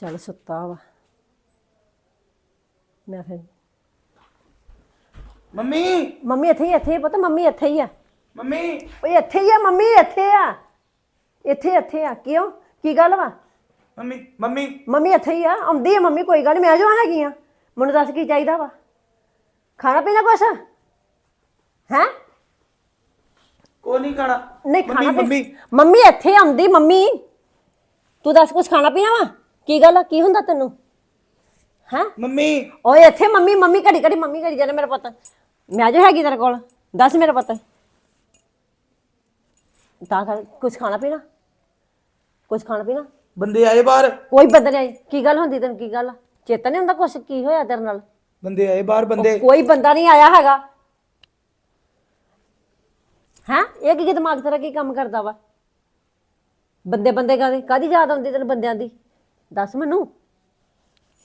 ਚੱਲ ਸੁੱਤਾ ਵਾ। ਮੈਂ ਫਿਰ ਮੰਮੀ! ਮੰਮੀ ਇੱਥੇ ਹੀ ਇੱਥੇ ਹੀ ਪਤਾ ਮੰਮੀ ਇੱਥੇ ਹੀ ਆ। ਮੰਮੀ! ਓਏ ਇੱਥੇ ਹੀ ਆ ਮੰਮੀ ਇੱਥੇ ਆ। ਇੱਥੇ ਇੱਥੇ ਆ। ਕਿਉਂ? ਕੀ ਗੱਲ ਵਾ? Mummy mummy! ਮੰਮੀ ਇੱਥੇ ਹੀ ਆ ਆਉਂਦੀ ਆ ਮੰਮੀ ਕੋਈ ਗੱਲ ਨਹੀਂ ਮੈਂ ਜੋ ਹੈਗੀ ਆ? ਮੈਨੂੰ ਦੱਸ ਕੀ ਚਾਹੀਦਾ ਵਾ? ਖਾਣਾ ਪੀਣਾ ਕੁਛ? ਹੈ? ਕੋ ਨਹੀਂ ਖਾਣਾ। ਨਹੀਂ ਖਾਣਾ ਮੰਮੀ! ਮੰਮੀ ਇੱਥੇ ਆਉਂਦੀ ਮੰਮੀ। ਤੂੰ ਦੱਸ ਕੁਛ ਖਾਣਾ ਪੀਣਾ ਵਾ? ਕੀ ਗੱਲ ਆ? ਕੀ ਹੁੰਦਾ ਤੈਨੂੰ? ਹੈ? ਮੰਮੀ। ਓਏ ਇੱਥੇ ਮੰਮੀ ਮੰਮੀ ਘੜੀ ਘੜੀ ਮੰਮੀ ਕਰੀ ਜਾਂਦੇ ਮੇਰਾ ਪੁੱਤ। ਮੈਂ ਜੋ ਹੈਗੀ ਤੇਰੇ ਕੋਲ। ਦੱਸ ਮੇਰਾ ਪੁੱਤ। ਤਾਂ ਕਰ ਕੁਛ ਖਾਣਾ ਪੀਣਾ? ਕੁਛ ਖਾਣਾ ਪੀਣਾ? ਬੰਦੇ ਆਏ ਬਾਹਰ। ਕੋਈ ਬੰਦਾ ਨਹੀਂ ਕੀ ਗੱਲ ਹੁੰਦੀ ਤੈਨੂੰ? ਕੀ ਗੱਲ ਆ? ਚੇਤਾ ਨਹੀਂ ਹੁੰਦਾ ਕੁਛ? ਕੀ ਹੋਇਆ ਤੇਰੇ ਨਾਲ? ਬੰਦੇ ਆਏ ਬਾਹਰ ਬੰਦੇ। ਕੋਈ ਬੰਦਾ ਨਹੀਂ ਆਇਆ ਹੈਗਾ। ਹੈਂ? ਇਹ ਕੀ ਦਿਮਾਗ ਤੇਰਾ ਕੀ ਕੰਮ ਕਰਦਾ ਵਾ? ਬੰਦੇ ਬੰਦੇ ਕਾਦੇ ਕਾਦੀ ਯਾਦ ਆਉਂਦੀ ਤੈਨੂੰ ਬੰਦਿਆਂ ਦੀ? ਦੱਸ ਮੈਨੂੰ?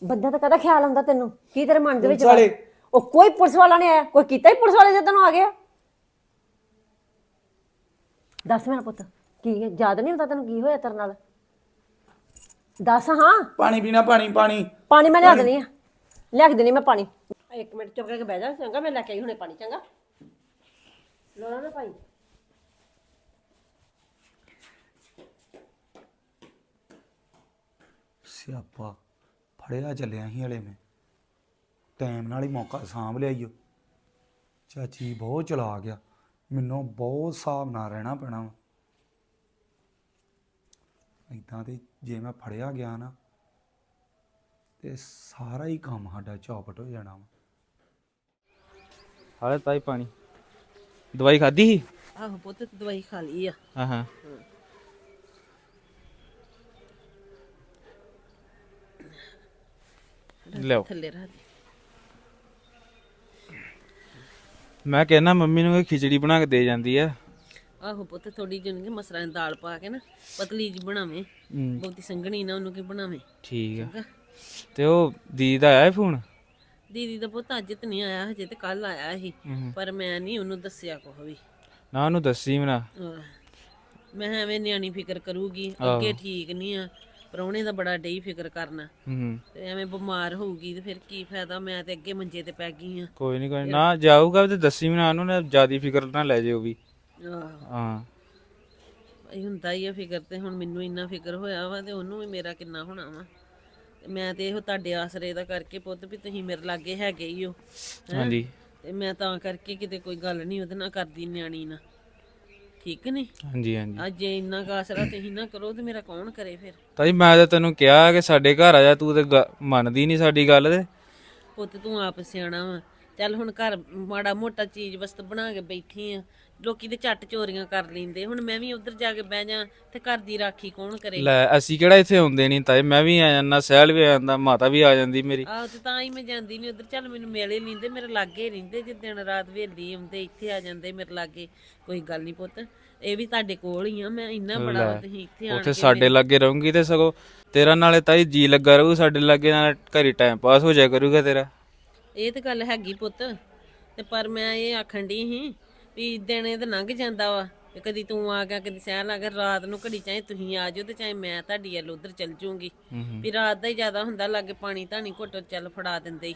ਬੰਦਿਆਂ ਦਾ ਕਦਾ ਖਿਆਲ ਆਉਂਦਾ ਤੈਨੂੰ? ਕੀ ਤੇਰੇ ਮਨ ਦੇ ਵਿੱਚ? ਵਾਲੇ। ਉਹ ਕੋਈ ਪੁਲਿਸ ਵਾਲਾ ਨਹੀਂ ਆਇਆ? ਕੋਈ ਕੀਤਾ ਹੀ ਪੁਲਿਸ ਵਾਲੇ ਜੇ ਤੈਨੂੰ ਆ ਗਿਆ? ਦੱਸ ਮੇਰਾ ਪੁੱਤ ਕੀ ਯਾਦ ਨਹੀਂ ਹੁੰਦਾ ਤੈਨੂੰ ਕੀ ਹੋਇਆ ਤੇਰੇ ਨਾਲ? ਦੱਸ ਹਾਂ। ਪਾਣੀ ਪੀਣਾ ਪਾਣੀ ਪਾਣੀ। ਪਾਣੀ ਮੈਂ ਲਿਆ ਦੇਣੀ ਆ। ਲਿਆ ਕੇ ਦੇਣੀ ਮੈਂ ਪਾਣੀ। ਇੱਕ ਮਿੰਟ ਚੁੱਪ ਕਰਕੇ ਬਹਿ ਜਾ ਚੰਗਾ ਮੈਂ ਲੈ ਕੇ ਆਈ ਹੁਣੇ ਪਾਣੀ ਚੰਗਾ। ਲੋੜਾ ਨਾ ਭਾਈ। ਸਿਆਪਾ ਫੜਿਆ ਚੱਲਿਆ ਸੀ ਹਲੇ ਮੈਂ। ਟਾਈਮ ਨਾਲ ਹੀ ਮੌਕਾ ਸਾਂਭ ਲਿਆ ਈਓ ਚਾਚੀ ਬਹੁਤ ਚਲਾ ਗਿਆ। ਮੈਨੂੰ ਬਹੁਤ ਹਿਸਾਬ ਨਾਲ ਰਹਿਣਾ ਪੈਣਾ ਵਾ। ਇਦਾਂ ਤੇ ਜੇ ਮੈਂ ਫੜਿਆ ਗਿਆ ਨਾ ਤੇ ਸਾਰਾ ਹੀ ਕੰਮ ਸਾਡਾ ਚੌਪਟ ਹੋ ਜਾਣਾ ਵਾ। ਹਾਲੇ ਤਾਈ ਪਾਣੀ? ਦਵਾਈ ਖਾਧੀ ਸੀ? ਆਹੋ ਪੁੱਤ ਦਵਾਈ ਖਾ ਲਈ ਆ। ਹਾਂ। ਹਾਂ। ਲਿਓ ਥੱਲੇ ਰੱਖ ਦੇ ਮੈਂ ਕਹਿੰਦਾ ਮੰਮੀ ਨੂੰ ਇਹ ਖਿਚੜੀ ਬਣਾ ਕੇ ਦੇ ਜਾਂਦੀ ਆ। ਆਹੋ ਪੁੱਤ ਥੋੜੀ ਜਿਹੀ ਉਹਨੂੰ ਮਸਰਾਂ ਦੀ ਦਾਲ ਪਾ ਕੇ ਨਾ ਪਤਲੀ ਜੀ ਬਣਾਵੇਂ। ਬਹੁਤੀ ਸੰਘਣੀ ਨਾ ਉਹਨੂੰ ਕੀ ਬਣਾਵੇਂ। ਠੀਕ ਆ। ਤੇ ਉਹ ਦੀਦੀ ਦਾ ਆਇਆ ਫੋਨ? ਦੀਦੀ ਦਾ ਪੁੱਤ ਅੱਜ ਤੇ ਨਹੀਂ ਆਇਆ ਹਜੇ ਤੇ ਕੱਲ ਆਇਆ ਸੀ। ਪਰ ਮੈਂ ਨਹੀਂ ਉਹਨੂੰ ਦੱਸਿਆ ਕੁਛ ਵੀ। ਨਾ ਉਹਨੂੰ ਦੱਸੀ ਮਨਾ ਆਹ, ਮੈਂ ਕਿਹਾ ਐਵੇਂ ਨਿਆਣੀ ਫਿਕਰ ਕਰੂਗੀ ਅੱਗੇ ਠੀਕ ਨਹੀਂ ਆ। ਪ੍ਰਾਹੁਣੇ ਦਾ ਬੜਾ ਡਈ ਫਿਕਰ ਕਰਨਾ। ਹੂੰ। ਤੇ ਐਵੇਂ ਬਿਮਾਰ ਹੋਊਗੀ ਤੇ ਫਿਰ ਕੀ ਫਾਇਦਾ ਮੈਂ ਤੇ ਅੱਗੇ ਮੰਜੇ ਤੇ ਪੈ ਗਈ ਆ ਕੋਈ ਨਹੀਂ ਕੋਈ ਨੀ। ਨਾ ਜਾਊਗਾ ਤੇ ਦੱਸੀ ਮਨਾ ਉਹਨੂੰ ਨਾ ਜਿਆਦੀ ਫਿਕਰ ਨਾ ਲੈ ਜਿਓ ਵੀ। ਹਾਂ। ਇਹ ਹੁੰਦਾ ਹੀ ਆ ਫਿਕਰ ਤੇ ਹੁਣ ਮੈਨੂੰ ਇੰਨਾ ਫਿਕਰ ਹੋਇਆ ਵਾ ਤੇ ਉਹਨੂੰ ਵੀ ਮੇਰਾ ਕਿੰਨਾ ਹੋਣਾ ਵਾ। ਤੇ ਮੈਂ ਤੇ ਇਹੋ ਤੁਹਾਡੇ ਆਸਰੇ ਦਾ ਕਰਕੇ ਪੁੱਤ ਵੀ ਤੁਸੀਂ ਮੇਰੇ ਲਾਗੇ ਹੈਗੇ ਹੀ ਹੋ ਹੈਂ? ਹਾਂਜੀ। ਤੇ ਮੈਂ ਤਾਂ ਕਰਕੇ ਕਿਤੇ ਕੋਈ ਗੱਲ ਨਹੀਂ ਉਹਦੇ ਨਾਲ ਕਰਦੀ ਨਿਆਣੀ ਨਾਲ। ਠੀਕ ਨਹੀਂ ਹਾਂਜੀ ਹਾਂਜੀ। ਅੱਜ ਜੇ ਇੰਨਾ ਕੁ ਆਸਰਾ ਤੁਸੀਂ ਨਾ ਕਰੋ ਤੇ ਮੇਰਾ ਕੌਣ ਕਰੇ ਫਿਰ? ਤਾਈ ਮੈਂ ਤਾਂ ਤੈਨੂੰ ਕਿਹਾ ਕਿ ਸਾਡੇ ਘਰ ਆ ਜਾ ਤੂੰ ਤੇ ਗ- ਮੰਨਦੀ ਨਹੀਂ ਸਾਡੀ ਗੱਲ ਤੇ। ਪੁੱਤ ਤੂੰ ਆਪ ਸਿਆਣਾ ਵਾ। ਚੱਲ ਹੁਣ ਘਰ ਮਾੜਾ ਮੋਟਾ ਚੀਜ਼ ਵਸਤ ਬਣਾ ਕੇ ਬੈਠੀ ਆ। ਲੋਕੀ ਤੇ ਝੱਟ ਚੋਰੀਆਂ ਕਰ ਲੈਂਦੇ। ਹੁਣ ਮੈਂ ਵੀ ਉੱਧਰ ਜਾ ਕੇ ਬਹਿ ਜਾ ਤੇ ਘਰ ਦੀ ਰਾਖੀ ਕੌਣ ਕਰੇ? ਲੈ ਅਸੀਂ ਕਿਹੜਾ ਇੱਥੇ ਹੁੰਦੇ ਨਹੀਂ ਤਾਈ ਮੈਂ ਵੀ ਆ ਜਾਂਦਾ ਸਹਿਲ ਵੀ ਆ ਜਾਂਦਾ ਮਾਤਾ ਵੀ ਆ ਜਾਂਦੀ ਮੇਰੀ। ਆਹ ਤੇ ਤਾਂ ਹੀ ਮੈਂ ਜਾਂਦੀ ਨਹੀਂ ਉੱਧਰ। ਚੱਲ ਮੈਨੂੰ ਮਿਲੇ ਲੈਂਦੇ ਮੇਰੇ ਲਾਗੇ ਰਹਿੰਦੇ ਜੇ ਦਿਨ ਰਾਤ ਵੇਲੀ ਆਉਂਦੇ ਇੱਥੇ ਆ ਜਾਂਦੇ ਮੇਰੇ ਲਾਗੇ। ਕੋਈ ਗੱਲ ਨਹੀਂ ਪੁੱਤ ਇਹ ਵੀ ਤੁਹਾਡੇ ਕੋਲ ਹੀ ਆ। ਮੈਂ ਇੰਨਾ ਬੜਾ ਵਾ ਤੁਸੀਂ ਇੱਥੇ ਆਣ ਉੱਥੇ ਸਾਡੇ ਲਾਗੇ ਰਹੂੰਗੀ ਤੇ ਸਗੋਂ ਤੇਰਾ ਨਾਲੇ ਤਾਈ ਜੀ ਲੱਗਾ ਰਹੂ ਸਾਡੇ ਲਾਗੇ ਨਾਲ ਘਰੀ ਟਾਈਮ ਪਾਸ ਹੋ ਜਾਇਆ ਕਰੂਗਾ ਤੇਰਾ। ਇਹ ਤਾਂ ਗੱਲ ਹੈਗੀ ਪੁੱਤ ਤੇ ਪਰ ਮੈਂ ਇਹ ਆਖਣ ਦੀ ਸੀ ਵੀ ਦਿਨ ਤਾਂ ਲੰਘ ਜਾਂਦਾ ਵਾ ਤੇ ਕਦੀ ਤੂੰ ਆ ਗਿਆ ਕਦੀ ਸਹਿਲ ਆ ਗਿਆ ਰਾਤ ਨੂੰ ਘੜੀ ਚਾਹੇ ਤੁਸੀਂ ਆ ਜਾਓ ਤੇ ਚਾਹੇ ਮੈਂ ਤੁਹਾਡੀ ਵੱਲ ਉਧਰ ਚੱਲ ਜੂੰਗੀ ਵੀ ਰਾਤ ਦਾ ਹੀ ਜ਼ਿਆਦਾ ਹੁੰਦਾ ਲੱਗੇ ਪਾਣੀ ਧਾਣੀ ਘੁੱਟ ਚੱਲ ਫੜਾ ਦਿੰਦੇ ਹੀ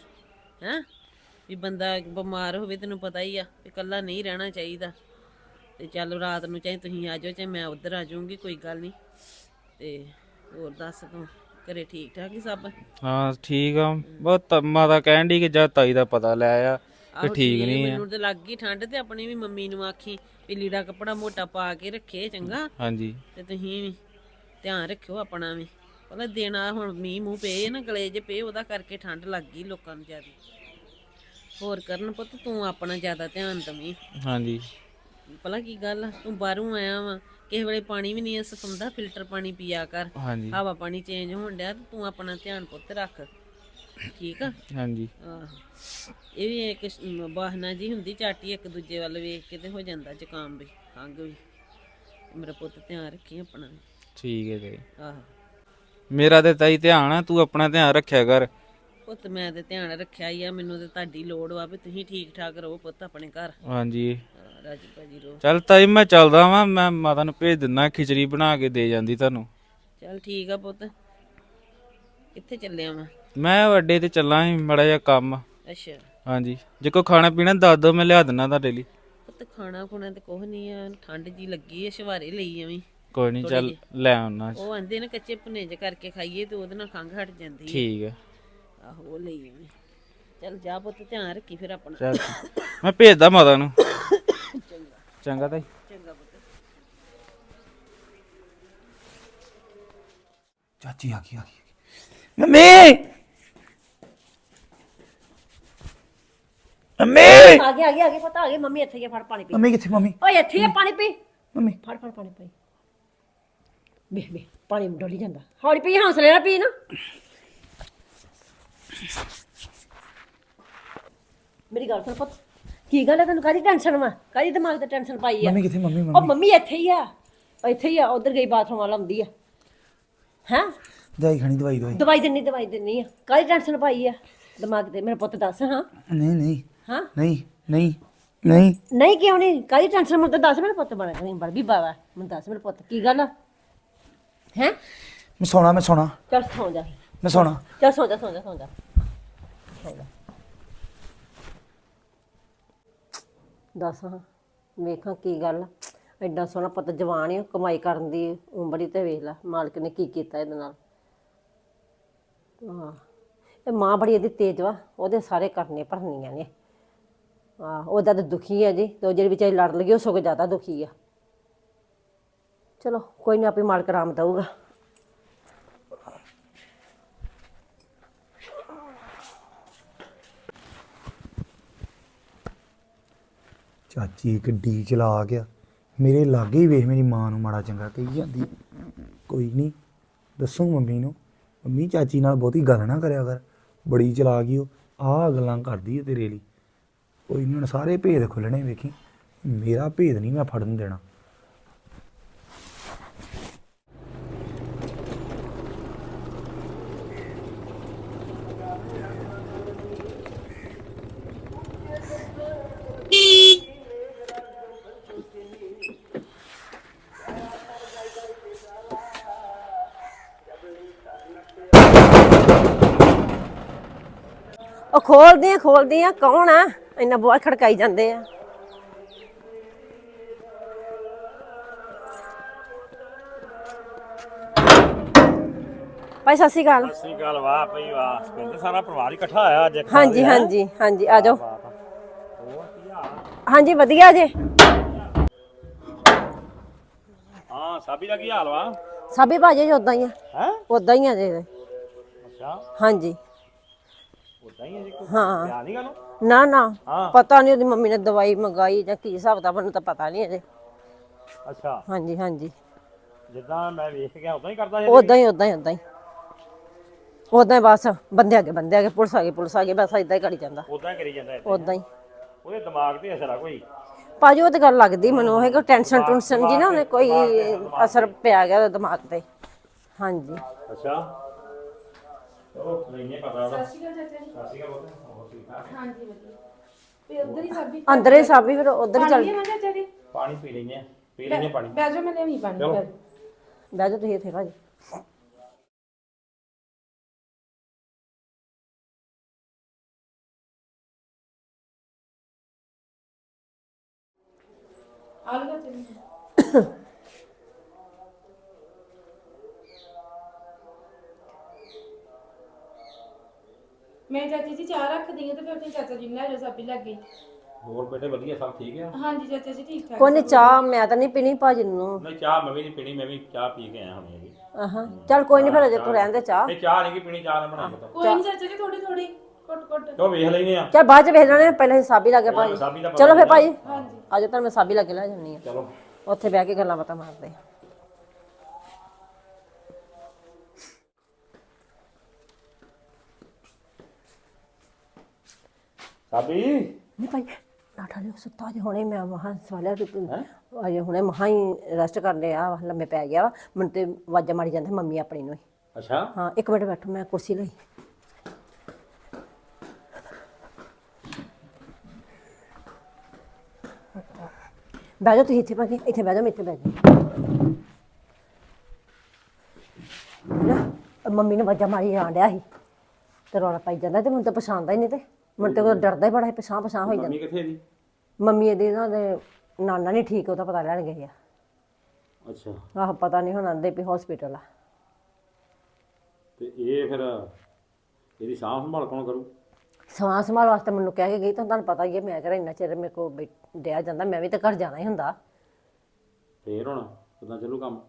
ਹੈਂ? ਵੀ ਬੰਦਾ ਬਿਮਾਰ ਹੋਵੇ ਤੈਨੂੰ ਪਤਾ ਹੀ ਆ ਵੀ ਇਕੱਲਾ ਨਹੀਂ ਰਹਿਣਾ ਚਾਹੀਦਾ। ਤੇ ਚੱਲ ਰਾਤ ਨੂੰ ਚਾਹੇ ਤੁਸੀਂ ਆ ਜਾਓ ਚਾਹੇ ਮੈਂ ਉਧਰ ਆ ਜਾਊਂਗੀ ਕੋਈ ਗੱਲ ਨਹੀਂ। ਤੇ ਹੋਰ ਦੱਸ ਤੂੰ ਘਰੇ ਠੀਕ ਠਾਕ ਹੀ ਸਭ? ਹਾਂ ਠੀਕ ਆ। ਬਹੁਤ ਮਾਤਾ ਕਹਿਣ ਦੀ ਕਿ ਜਦ ਤਾਈ ਦਾ ਪਤਾ ਲੈ ਆ। ਆਹੋ ਠੀਕ ਨਹੀਂ ਆ। ਮੈਨੂੰ ਤੇ ਲੱਗ ਗਈ ਠੰਡ ਤੇ ਆਪਣੀ ਵੀ ਮੰਮੀ ਨੂੰ ਆਖੀ ਵੀ ਲੀੜਾ ਕੱਪੜਾ ਮੋਟਾ ਪਾ ਕੇ ਰੱਖੇ ਚੰਗਾ। ਹਾਂਜੀ। ਤੇ ਤੁਸੀਂ ਵੀ ਧਿਆਨ ਰੱਖਿਓ ਆਪਣਾ ਵੀ। ਪਹਿਲਾਂ ਦੇਣਾ ਹੁਣ ਮੀਂਹ ਮੂੰਹ ਪਏ ਨਾ ਗਲੇ 'ਚ ਪਏ ਉਹਦਾ ਕਰਕੇ ਠੰਡ ਲੱਗ ਗਈ ਲੋਕਾਂ ਨੂੰ ਜ਼ਿਆਦਾ। ਹੋਰ ਕਰਨ ਪੁੱਤ ਤੂੰ ਆਪਣਾ ਜ਼ਿਆਦਾ ਧਿਆਨ ਦਵੀਂ। ਹਾਂਜੀ। ਭਲਾ ਕੀ ਗੱਲ ਆ, ਤੂੰ ਬਾਹਰੋਂ ਆਇਆ ਵਾ। ਕਿਸੇ ਵੇਲੇ ਪਾਣੀ ਵੀ ਨਹੀਂ ਸਫੰਦਾ ਫਿਲਟਰ ਪਾਣੀ ਪੀਆ ਕਰ। ਹਾਂਜੀ। ਹਵਾ ਪਾਣੀ ਚੇਂਜ ਹੋਣ ਡਿਆ ਤੇ ਤੂੰ ਆਪਣਾ ਧਿਆਨ ਪੁੱਤ ਰੱਖ। ਠੀਕ ਆ? ਹਾਂਜੀ। ਆਹ ਇਹ ਵੀ ਇੱਕ ਸ਼- ਮ, ਬਾਹਨਾ ਜੀ ਹੁੰਦੀ ਚਾਟੀ ਇੱਕ ਦੂਜੇ ਵੱਲ ਵੇਖ ਕੇ ਤੇ ਹੋ ਜਾਂਦਾ ਜ਼ੁਕਾਮ ਵੀ ਖੰਘ ਵੀ। ਮੇਰਾ ਪੁੱਤ ਧਿਆਨ ਰੱਖੀ ਆਪਣਾ। ਠੀਕ ਹੈ ਜੀ। ਆਹੋ। ਮੇਰਾ ਤੇ ਤਾਈ ਧਿਆਨ ਆ ਤੂੰ ਆਪਣਾ ਧਿਆਨ ਰੱਖਿਆ ਕਰ। ਪੁੱਤ ਮੈਂ ਤੇ ਧਿਆਨ ਰੱਖਿਆ ਹੀ ਆ ਮੈਨੂੰ ਤੇ ਤੁਹਾਡੀ ਲੋੜ ਵਾ ਵੀ ਤੁਸੀਂ ਠੀਕ ਠਾਕ ਰਹੋ ਪੁੱਤ ਆਪਣੇ ਘਰ। ਹਾਂਜੀ। ਆਹ, ਰਾਜੀ ਭਾਜੀ ਰਹੋ। ਚੱਲ ਤਾਈ ਮੈਂ ਚੱਲਦਾ ਵਾਂ ਮੈਂ ਮਾਤਾ ਨੂੰ ਭੇਜ ਦਿੰਦਾ ਖਿਚੜੀ ਬਣਾ ਕੇ ਦੇ ਜਾਂਦੀ ਤੁਹਾਨੂੰ। ਚੱਲ ਠੀਕ ਆ ਪੁੱਤ। ਕਿੱਥੇ ਚੱਲਿਆ ਮੈਂ ਮੈਂ ਵੱਡੇ ਤੇ ਚੱਲਾਂ ਸੀ ਮੜਾ ਜਿਹਾ ਕੰਮ। ਅੱਛਾ। ਹਾਂਜੀ। ਜੇ ਕੋ ਖਾਣਾ ਪੀਣਾ ਦੱਸ ਦੋ ਮੈਂ ਲਿਆ ਦਿੰਦਾ ਤੁਹਾਡੇ ਲਈ। ਪੁੱਤ ਖਾਣਾ ਖੁਣਾ ਤੇ ਕੁਛ ਨਹੀਂ ਆ ਠੰਡ ਜੀ ਲੱਗੀ ਆ ਸ਼ਵਾਰੇ ਲਈ ਐਵੇਂ ਕੋਈ ਨਹੀਂ ਚੱਲ ਲੈ ਆਉਣਾ ਉਹ ਆਂਦੇ ਨੇ ਕੱਚੇ ਭੁਨੇਜ ਕਰਕੇ ਖਾਈਏ ਤੇ ਉਹਦੇ ਨਾਲ ਖੰਘ ਹਟ ਜਾਂਦੀ ਹੈ ਠੀਕ ਹੈ ਆਹੋ ਉਹ ਲਈ ਐਵੇਂ ਚੱਲ ਜਾ ਪੁੱਤ ਧਿਆਨ ਰੱਖੀ ਫਿਰ ਆਪਣਾ। ਚੱਲ। ਮੈਂ ਭੇਜਦਾ ਮਾਤਾ ਨੂੰ। ਚੰਗਾ ਤਾਈ। ਚੰਗਾ ਪੁੱਤ। ਚਾਚੀ ਆ ਗਈ ਆ ਗਈ। ਮੰਮੀ! ਮੰਮੀ! ਆ ਗਿਆ ਆ ਗਿਆ ਆ ਗਿਆ ਪਤਾ ਆ ਗਿਆ ਮੰਮੀ ਇੱਥੇ ਹੀ ਆ, ਫੜ ਪਾਣੀ ਪੀ। ਮੰਮੀ ਕਿੱਥੇ ਮੰਮੀ? ਓਏ ਇੱਥੇ ਹੀ ਆ, ਪਾਣੀ ਪੀ। ਮੰਮੀ। ਫੜ ਫੜ ਪਾਣੀ ਪੀ। ਵੇ ਵੇ ਪਾਣੀ ਡੋਲੀ ਜਾਂਦਾ। ਹੌਲੀ ਪੀ ਹੌਸਲੇ ਨਾਲ ਪੀ ਨਾ। ਮੇਰੀ ਗੱਲ ਸੁਣ ਪੁੱਤ ਕੀ ਗੱਲ ਹੈ ਤੈਨੂੰ? ਕਾਹਦੀ ਟੈਨਸ਼ਨ ਵਾ? ਕਾਹਦੀ ਦਿਮਾਗ ਤੇ ਟੈਨਸ਼ਨ ਪਾਈ ਆ? ਮੰਮੀ ਕਿੱਥੇ ਮੰਮੀ ਉਹ ਮੰਮੀ? ਮੰਮੀ ਇੱਥੇ ਹੀ ਆ। ਉਹ ਇੱਥੇ ਹੀ ਆ ਉਧਰ ਗਈ ਬਾਥਰੂਮ ਵਾਲਾ ਆਉਂਦੀ ਆ। ਹੈਂ? ਦਵਾਈ ਖਾਣੀ ਦਵਾਈ ਦਵਾਈ। ਦਵਾਈ ਦਿੰਨੀ ਦਵਾਈ ਦਿੰਨੀ ਆ। ਕਾਹਦੀ ਟੈਨਸ਼ਨ ਪਾਈ ਆ? ਦਿਮਾਗ ਤੇ ਮੇਰਾ ਪੁੱਤ ਦੱਸ ਹਾਂ। ਨਹੀਂ ਨਹੀਂ। ਹਾਂ? ਨਹੀਂ ਨਹੀਂ ਨਹੀਂ। ਨਹੀਂ ਕਿਉਂ ਨਹੀਂ? ਕਾਹਦੀ ਟੈਨਸ਼ਨ ਮੈਨੂੰ ਤਾਂ ਦੱਸ ਮੇਰਾ ਪੁੱਤ ਬੜਾ ਨਹੀਂ ਬੜ ਵੀ। ਬਾਵਾ ਮੈਨੂੰ ਦੱਸ ਮੇਰਾ ਪੁੱਤ ਕੀ ਗੱਲ ਹੈ? ਮੈਂ ਸੋਣਾ ਮੈਂ ਸੋਣਾ। ਚੱਲ ਸੌਂ ਜਾ। ਮੈਂ ਸੋਣਾ। ਚੱਲ ਸੌਂ ਜਾ ਸੌਂ ਜਾ ਸੌਂ ਜਾ। ਸੌਂ ਜਾ। ਦੱਸ ਹਾਂ ਵੇਖਾਂ ਕੀ ਗੱਲ ਐਡਾ ਸੋਹਣਾ ਪੁੱਤ ਜਵਾਨ ਹੈ ਕਮਾਈ ਕਰਨ ਦੀ ਉਮਰ ਹੀ ਤੇ ਵੇਖ ਲੈ ਮਾਲਕ ਨੇ ਕੀ ਕੀਤਾ ਇਹਦੇ ਨਾਲ। ਹਾਂ। ਇਹ ਮਾਂ ਬੜੀ ਇਹਦੀ ਤੇਜ਼ ਵਾ ਉਹਦੇ ਸਾਰੇ ਕਰਨੇ ਭਰਨੀਆਂ ਨੇ। ਆਹ ਉਹਦਾ ਤਾਂ ਦੁਖੀ ਹੈ ਜੀ, ਤੇ ਉਹ ਜਿਹੜੀ ਵਿਚਾਰੀ ਲੜ ਲੱਗੀ, ਉਹ ਸਗੋਂ ਜ਼ਿਆਦਾ ਦੁਖੀ ਆ। ਚਲੋ, ਕੋਈ ਨਾ, ਆਪੇ ਮਾਲਕ ਆਰਾਮ ਦਊਗਾ। ਚਾਚੀ ਗੱਡੀ ਚਲਾ ਗਿਆ ਮੇਰੇ ਲਾਗੇ ਹੀ ਵੇਖ, ਮੇਰੀ ਮਾਂ ਨੂੰ ਮਾੜਾ ਚੰਗਾ ਕਹੀ ਜਾਂਦੀ। ਕੋਈ ਨਹੀਂ, ਦੱਸੋ ਮੰਮੀ ਨੂੰ। ਮੰਮੀ ਚਾਚੀ ਨਾਲ ਬਹੁਤੀ ਗੱਲ ਨਾ ਕਰਿਆ ਕਰ। ਬੜੀ ਚਲਾ ਗਈ ਉਹ ਆਹ ਗੱਲਾਂ ਕਰਦੀ ਹੈ ਤੇਰੇ ਲਈ। ਕੋਈ ਨਹੀਂ ਹੁਣ ਸਾਰੇ ਭੇਦ ਖੁੱਲਣੇ ਵੇਖੀ। ਮੇਰਾ ਭੇਦ ਨਹੀਂ ਮੈਂ ਫੜਨ ਦੇਣਾ। ਉਹ ਖੋਲਦੇ ਆ, ਕੌਣ ਆ? ਇੰਨਾ ਬੁਆ ਖੜਕਾਈ ਜਾਂਦੇ ਆ। ਭਾਈ ਸਤਿ ਸ਼੍ਰੀ ਅਕਾਲ। ਸ੍ਰੀ ਅਕਾਲ ਵਾਹ ਭਈ ਵਾਹ। ਕਹਿੰਦੇ ਸਾਰਾ ਪਰਿਵਾਰ ਇਕੱਠਾ ਆਇਆ ਅੱਜ ਇੱਕ ਹਾਂਜੀ ਹਾਂਜੀ ਹਾਂਜੀ ਆ ਜਾਓ। ਹਾਂਜੀ ਵਧੀਆ ਜੇ। ਹਾਂ ਸਾਬੀ ਦਾ ਕੀ ਹਾਲ ਵਾ? ਸਾਬੀ ਭਾਜੀ ਜੀ ਉਦਾਂ ਹੀ ਆ। ਹੈ? ਉਦਾਂ ਹੀ ਆ ਜੇ। ਅੱਛਾ। ਹਾਂਜੀ। ਉਦਾਂ ਹੀ ਹੈ ਜੀ ਕੋਈ ਹਾਂ। ਧਿਆਨ ਨਹੀਂ ਗੱਲ? ਨਾ ਨਾ। ਹਾਂ। ਪਤਾ ਨਹੀਂ ਉਹਦੀ ਮੰਮੀ ਨੇ ਦਵਾਈ ਮੰਗਾਈ ਜਾਂ ਕੀ ਹਿਸਾਬ ਦਾ ਮੈਨੂੰ ਤਾਂ ਪਤਾ ਨਹੀਂ ਅਜੇ ਅੱਛਾ। ਹਾਂਜੀ ਹਾਂਜੀ। ਜਿੱਦਾਂ ਮੈਂ ਵੇਖ ਗਿਆ ਉਦਾਂ ਹੀ ਕਰਦਾ ਸੀ। ਉਦਾਂ ਹੀ ਉਦਾਂ ਹੀ ਉਦਾਂ ਹੀ। ਉਦਾਂ ਹੀ ਬਸ ਬੰਦੇ ਅੱਗੇ ਬੰਦੇ ਅੱਗੇ ਪੁਲਿਸ ਆ ਗਈ ਪੁਲਿਸ ਆ ਗਈ ਬਸ ਇਦਾਂ ਹੀ ਕਰੀ ਜਾਂਦਾ। ਉਦਾਂ ਹੀ ਕਰੀ ਜਾਂਦਾ ਏਦਾਂ ਹੀ। ਉਦਾਂ ਹੀ। ਉਹਦੇ ਦਿਮਾਗ ਤੇ ਅਸਰ ਆ ਕੋਈ? ਭਾਜੀ ਉਹ ਤੇ ਗੱਲ ਲੱਗਦੀ ਮੈਨੂੰ ਉਹ ਕਿ ਟੈਨਸ਼ਨ ਟੁਨਸ਼ਨ ਜੀ ਨਾ ਉਹਨੇ ਕੋਈ ਅਸਰ ਪਿਆ ਗਿਆ ਉਹਦੇ ਦਿਮਾਗ ਤੇ। ਹਾਂਜੀ। ਅੱਛਾ। ਚਲੋ ਲੈਣੇ ਪਤਾ ਉਹਦਾ ਸਤਿ ਸ਼੍ਰੀ ਅਕਾਲ ਚਾਚਾ ਜੀ ਸਤਿ ਸ਼੍ਰੀ ਅਕਾਲ ਬਹੁਤ ਠੀਕ ਠਾਕ ਅੰਦਰ ਹੀ ਸਾਬੀ ਫਿਰ ਉਧਰ ਹੀ ਚੱਲ ਪਾਣੀ ਪੀ ਲੈਣੇ ਆ ਪੀ ਲੈਣੇ ਪਾਣੀ ਬੈਜੋ ਮੈਂ ਲਿਆਵੀਂ ਪਾਣੀ ਚਲੋ ਬਹਿ ਜਾ ਤੁਸੀਂ ਇੱਥੇ ਭਾਜੀ ਮੈਂ ਚਾਚੀ ਜੀ ਚਾਹ ਰੱਖਦੀ ਹਾਂ ਤੇ ਫਿਰ ਤੁਸੀਂ ਚਾਚਾ ਜੀ ਨੂੰ ਲੈ ਜਾਓ ਸਾਬੀ ਲੱਗੇ ਹੋਰ ਬੇਟੇ ਵਧੀਆ ਸਭ ਠੀਕ ਆ? ਹਾਂਜੀ ਚਾਚਾ ਜੀ ਠੀਕ ਠਾਕ ਕੋਈ ਨਹੀਂ ਚਾਹ ਮੈਂ ਤਾਂ ਨਹੀਂ ਪੀਣੀ ਭਾਜੀ ਨੂੰ। ਨਹੀਂ ਚਾਹ ਮੈਂ ਵੀ ਨਹੀਂ ਪੀਣੀ ਮੈਂ ਵੀ ਚਾਹ ਪੀ ਕੇ ਆਇਆ ਹੁਣੇ ਜੀ। ਆਹਾਂ ਚੱਲ ਕੋਈ ਨਹੀਂ ਫਿਰ ਅਜੇ ਤੂੰ ਰਹਿਣ ਦੇ ਚਾਹ। ਨਹੀਂ ਚਾਹ ਨਹੀਂ ਕਿ ਪੀਣੀ ਚਾਹ ਨਾ ਬਣਾਈ ਬਤਾ। ਕੋਈ ਨਹੀਂ ਚਾਚਾ ਜੀ ਥੋੜੀ ਥੋੜੀ ਕੁੱਟ ਕੁੱਟ ਚਲੋ ਵੇਖ ਲੈਨੇ ਆ। ਚੱਲ ਬਾਅਦ ਚ ਵੇਖ ਲੈਣੇ ਪਹਿਲਾਂ ਹੀ ਸਾਬੀ ਲੱਗੇ ਭਾਜੀ ਸਾਬੀ ਦਾ ਪਤਾ ਚਲੋ ਫਿਰ ਭਾਜੀ ਹਾਂਜੀ। ਆਜੋ ਤਾਂ ਮੈਂ ਸਾਬੀ ਲੱਗੇ ਲੈ ਜੰਨੀ ਆ। ਚਲੋ। ਉੱਥੇ ਬਹਿ ਕੇ ਗੱਲਾਂ ਬਾਤਾਂ ਮਾਰਦੇ ਆ। ਸਾਬੀ? ਨਹੀਂ ਭਾਈ ਨਾਠਾ ਲਿਓ ਸੁੱਤਾ ਜੇ ਹੁਣੇ ਮੈਂ ਮਹਾਂ ਸਵਾਲਿਆ ਕਿ ਅਜੇ ਹੁਣੇ ਮਹਾਂ ਹੀ ਰੈਸਟ ਕਰ ਲਿਆ ਵਾ, ਲੰਮੇ ਪੈ ਗਿਆ ਵਾ। ਮੈਨੂੰ ਤੇ ਵਾਜਾ ਮਾਰੀ ਜਾਂਦੇ ਮੰਮੀ ਆਪਣੀ ਨੂੰ। ਅੱਛਾ। ਹਾਂ ਇੱਕ ਮਿੰਟ ਬੈਠੋ ਮੈਂ ਕੁਰਸੀ ਲਈ। ਬਹਿ ਜਾਓ ਤੁਸੀਂ ਇੱਥੇ ਭਾਜੀ ਇੱਥੇ ਬਹਿ ਜਾਓ ਮੈਂ ਇੱਥੇ ਬਹਿ ਨਾ ਮੰਮੀ ਨੇ ਵਾਜਾ ਮਾਰੀ ਜਾਣ ਡਿਆ ਸੀ। ਤੇ ਰੌਲਾ ਪਾਈ ਜਾਂਦਾ ਤੇ ਮੈਨੂੰ ਤਾਂ ਪਛਾਣਦਾ ਹੀ ਨਹੀਂ ਤੇ। ਮੈਨੂੰ ਤੇ ਉਹ ਡਰਦਾ ਹੀ ਬੜਾ ਸੀ ਪਛਾਣ ਪਛਾਣ ਹੋਈ ਜਾਂਦਾ। ਮੰਮੀ ਕਿੱਥੇ ਦੀ ਮੰਮੀ ਇਹਦੀ ਨਾ ਦੇ ਨਾਨਾ ਨਹੀਂ ਠੀਕ ਉਹਦਾ ਪਤਾ ਲੈਣ ਗਏ ਆ। ਅੱਛਾ। ਆਹ ਪਤਾ ਨਹੀਂ ਹੁਣ ਆਂਦੇ ਵੀ ਹਸਪੀਟਲ ਆ। ਤੇ ਇਹ ਫਿਰ ਇਹਦੀ ਸਾਂਭ ਸੰਭਾਲ ਕੌਣ ਕਰੂ? ਸਮਾਂ ਸੰਭਾਲ ਵਾਸਤੇ ਮੈਨੂੰ ਕਹਿ ਕੇ ਗਈ ਤਾਂ ਤੁਹਾਨੂੰ ਪਤਾ ਹੀ ਹੈ ਮੈਂ ਕਿਹੜਾ ਇੰਨਾ ਚਿਰ ਮੇਰੇ ਕੋ ਡਿਆ ਜਾਂਦਾ ਮੈਂ ਵੀ ਤਾਂ ਘਰ ਜਾਣਾ ਹੀ ਹੁੰਦਾ। ਫੇਰ ਹੁਣ ਕਿਦਾਂ ਚੱਲੂ ਕੰਮ?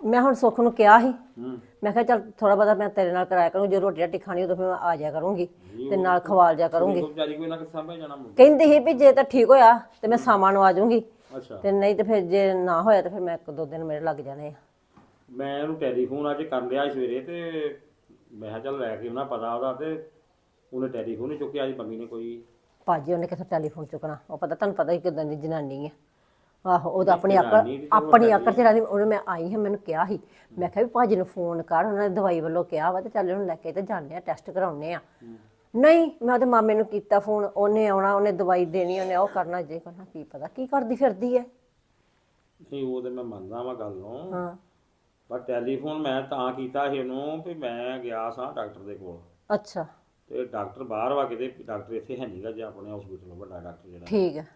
ਮੈਂ ਹੁਣ ਸੁੱਖ ਨੂੰ ਕਿਹਾ ਸੀ। ਹੂੰ। ਮੈਂ ਕਿਹਾ ਚੱਲ ਥੋੜਾ ਬਹੁਤਾ ਮੈਂ ਤੇਰੇ ਨਾਲ ਕਰਾਇਆ ਕਰੂੰ ਜੇ ਰੋਟੀ ਰਾਟੀ ਖਾਣੀ ਉਦੋਂ ਫਿਰ ਮੈਂ ਆ ਜਾਇਆ ਕਰੂੰਗੀ ਤੇ ਨਾਲ ਖਵਾਲ ਜਾ ਕਰੂੰਗੀ। ਕੋਈ ਵਿਚਾਰੀ ਕੋਈ ਨਾ ਕਿ ਸਾਂਭੇ ਜਾਣਾ ਮੁੰਡਾ। ਕਹਿੰਦੀ ਸੀ ਵੀ ਜੇ ਤਾਂ ਠੀਕ ਹੋਇਆ ਤੇ ਮੈਂ ਸਾਮਾਂ ਨੂੰ ਆ ਜਾਊਂਗੀ। ਅੱਛਾ। ਤੇ ਨਹੀਂ ਤੇ ਫਿਰ ਜੇ ਨਾ ਹੋਇਆ ਤੇ ਫਿਰ ਮੈਂ ਇੱਕ ਦੋ ਦਿਨ ਮੇਰੇ ਲੱਗ ਜਾਣੇ ਆ। ਮੈਂ ਉਹਨੂੰ ਟੈਲੀਫੋਨ ਅੱਜ ਕਰ ਲਿਆ ਸੀ ਸਵੇਰੇ ਤੇ ਮੈਂ ਕਿਹਾ ਚੱਲ ਲੈ ਕੇ ਉਹਨਾਂ ਪਤਾ ਉਹਦਾ ਤੇ ਉਹਨੇ ਟੈਲੀਫੋਨ ਹੀ ਚੁੱਕਿਆ ਅੱਜ ਮੰਮੀ ਨੇ ਕੋਈ ਭਾਜੀ ਉਹਨੇ ਕਿੱਥੇ ਟੈਲੀਫੋਨ ਚੁੱਕਣਾ ਉਹ ਪਤਾ ਤੁਹਾਨੂੰ ਪਤਾ ਹੀ ਕਿਦਾਂ ਦੀ ਜਨਾਨੀ ਹੈ ਆਹੋ ਉਹਦਾ ਆਪਣੀ ਦੀ ਆਪਣੀ ਆਕੜ ਚ ਰਹਿੰਦੀ ਉਹਨੇ ਮੈਂ ਆਈ ਹਾਂ ਮੈਨੂੰ ਕਿਹਾ ਸੀ। ਮੈਂ ਕਿਹਾ ਵੀ ਭਾਜੀ ਨੂੰ ਫੋਨ ਕਰ ਉਹਨਾਂ ਨੇ ਦਵਾਈ ਵੱਲੋਂ ਕਿਹਾ ਵਾ ਤੇ ਚੱਲ ਉਹਨੂੰ ਲੈ ਕੇ ਤੇ ਜਾਂਦੇ ਆ ਟੈਸਟ ਕਰਾਉਣੇ ਆ। ਨਹੀਂ ਮੈਂ ਉਹਦੇ ਮਾਮੇ ਨੂੰ ਕੀਤਾ ਫੋਨ ਉਹਨੇ ਆਉਣਾ ਉਹਨੇ ਦਵਾਈ ਦੇਣੀ ਉਹਨੇ ਉਹ ਕਰਨਾ ਜੇ ਕਰਨਾ ਕੀ ਪਤਾ ਕੀ ਕਰਦੀ ਫਿਰਦੀ ਹੈ ਨਹੀਂ ਉਹ ਤੇ ਮੈਂ ਮੰਨਦਾ ਵਾਂ ਗੱਲ ਨੂੰ। ਹਾਂ। ਪਰ ਟੈਲੀਫੋਨ ਮੈਂ ਤਾਂ ਕੀਤਾ ਸੀ ਉਹਨੂੰ ਵੀ ਮੈਂ ਗਿਆ ਸਾਂ ਡਾਕਟਰ ਦੇ ਕੋਲ। ਅੱਛਾ। ਤੇ ਡਾਕਟਰ ਬਾਹਰ ਵਾ ਕਿਤੇ ਡਾਕਟਰ ਇੱਥੇ ਹੈ ਨਹੀਂਗਾ ਜੇ ਆਪਣੇ ਹਸਪੀਟਲ ਵੱਡਾ ਡਾਕਟਰ ਜਿਹੜਾ। ਠੀਕ ਹੈ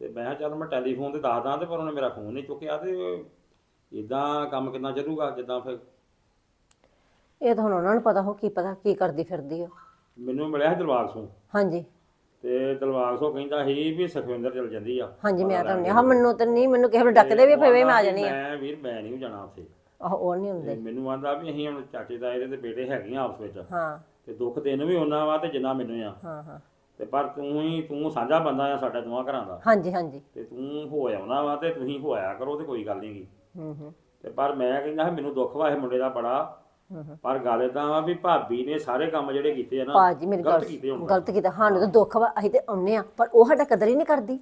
ਤੇ ਮੈਂ ਕਿਹਾ ਚੱਲ ਮੈਂ ਟੈਲੀਫੋਨ ਤੇ ਦੱਸਦਾ ਤੇ ਪਰ ਉਹਨੇ ਮੇਰਾ ਫੋਨ ਨਹੀਂ ਚੁੱਕਿਆ ਤੇ ਇਦਾਂ ਕੰਮ ਕਿੰਨਾ ਚੱਲੂਗਾ ਜਿੱਦਾਂ ਫਿਰ ਇਹ ਤਾਂ ਹੁਣ ਉਹਨਾਂ ਨੂੰ ਪਤਾ ਹੋ ਕੀ ਪਤਾ ਕੀ ਕਰਦੀ ਫਿਰਦੀ ਹੋ ਮੈਨੂੰ ਮਿਲਿਆ ਸੀ ਦਿਲਬਾਗ ਸਿੰਘ ਹਾਂਜੀ। ਤੇ ਦਿਲਬਾਗ ਸਿੰਘ ਕਹਿੰਦਾ ਸੀ ਵੀ ਸੁਖਵਿੰਦਰ ਚਲ ਜਾਂਦੀ ਆ। ਹਾਂਜੀ ਮੈਂ ਤਾਂ ਨਹੀਂ ਹਾਂ ਮੈਨੂੰ ਤਾਂ ਨਹੀਂ ਮੈਨੂੰ ਕਿਸੇ ਨੂੰ ਡੱਕਦੇ ਵੀ ਪਵੇ ਮੈਂ ਆ ਜਾਣੀ ਆ। ਮੈਂ ਵੀਰ ਮੈਂ ਨਹੀਂ ਜਾਣਾ ਉੱਥੇ। ਆਹੋ ਉਹ ਨਹੀਂ ਹੁੰਦੇ। ਤੇ ਮੈਨੂੰ ਆਂਦਾ ਵੀ ਅਸੀਂ ਹੁਣ ਚਾਚੇ ਤਾਏ ਦੇ ਤੇ ਬੇਟੇ ਹੈਗੇ ਆ ਆਪਸ ਵਿੱਚ। ਹਾਂ। ਤੇ ਦੁੱਖ ਤੈਨੂੰ ਵੀ ਉਹਨਾਂ ਵਾ ਤੇ ਜਿੰਨਾ ਮੈਨੂੰ ਆ। ਹਾਂ ਹਾਂ। ਤੇ ਪਰ ਤੂੰ ਹੀ ਤੂੰ ਸਾਂਝਾ ਬੰਦਾ ਆ ਸਾਡੇ ਦੋਵਾਂ ਘਰਾਂ ਦਾ। ਹਾਂਜੀ ਹਾਂਜੀ। ਤੇ ਤੂੰ ਹੋ ਆਉਣਾ ਵਾ ਤੇ ਤੁਸੀਂ ਹੋਇਆ ਕਰੋ ਤੇ ਕੋਈ ਗੱਲ ਨਹੀਂ ਗੀ। ਹੂੰ ਹੂੰ। ਤੇ ਪਰ ਮੈਂ ਕਹਿੰਦਾ ਸੀ, ਮੈਨੂੰ ਦੁੱਖ ਵਾ ਇਹ ਮੁੰਡੇ ਦਾ ਬੜਾ। ਹੂੰ ਹੂੰ। ਪਰ ਗੱਲ ਏਦਾਂ ਵਾ ਵੀ ਭਾਬੀ ਨੇ ਸਾਰੇ ਕੰਮ ਜਿਹੜੇ ਕੀਤੇ ਆ ਨਾ ਭਾਜੀ ਮੇਰੀ ਗਲਤ ਗੱਲ ਕੀਤੇ ਹੁਣ ਗਲਤ ਕੀਤਾ। ਸਾਨੂੰ ਤਾਂ ਦੁੱਖ ਵਾ ਅਸੀਂ ਤੇ ਆਉਨੇ ਆ ਪਰ ਉਹ ਸਾਡਾ ਕਦਰ ਹੀ ਨਹੀਂ ਕਰਦੀ।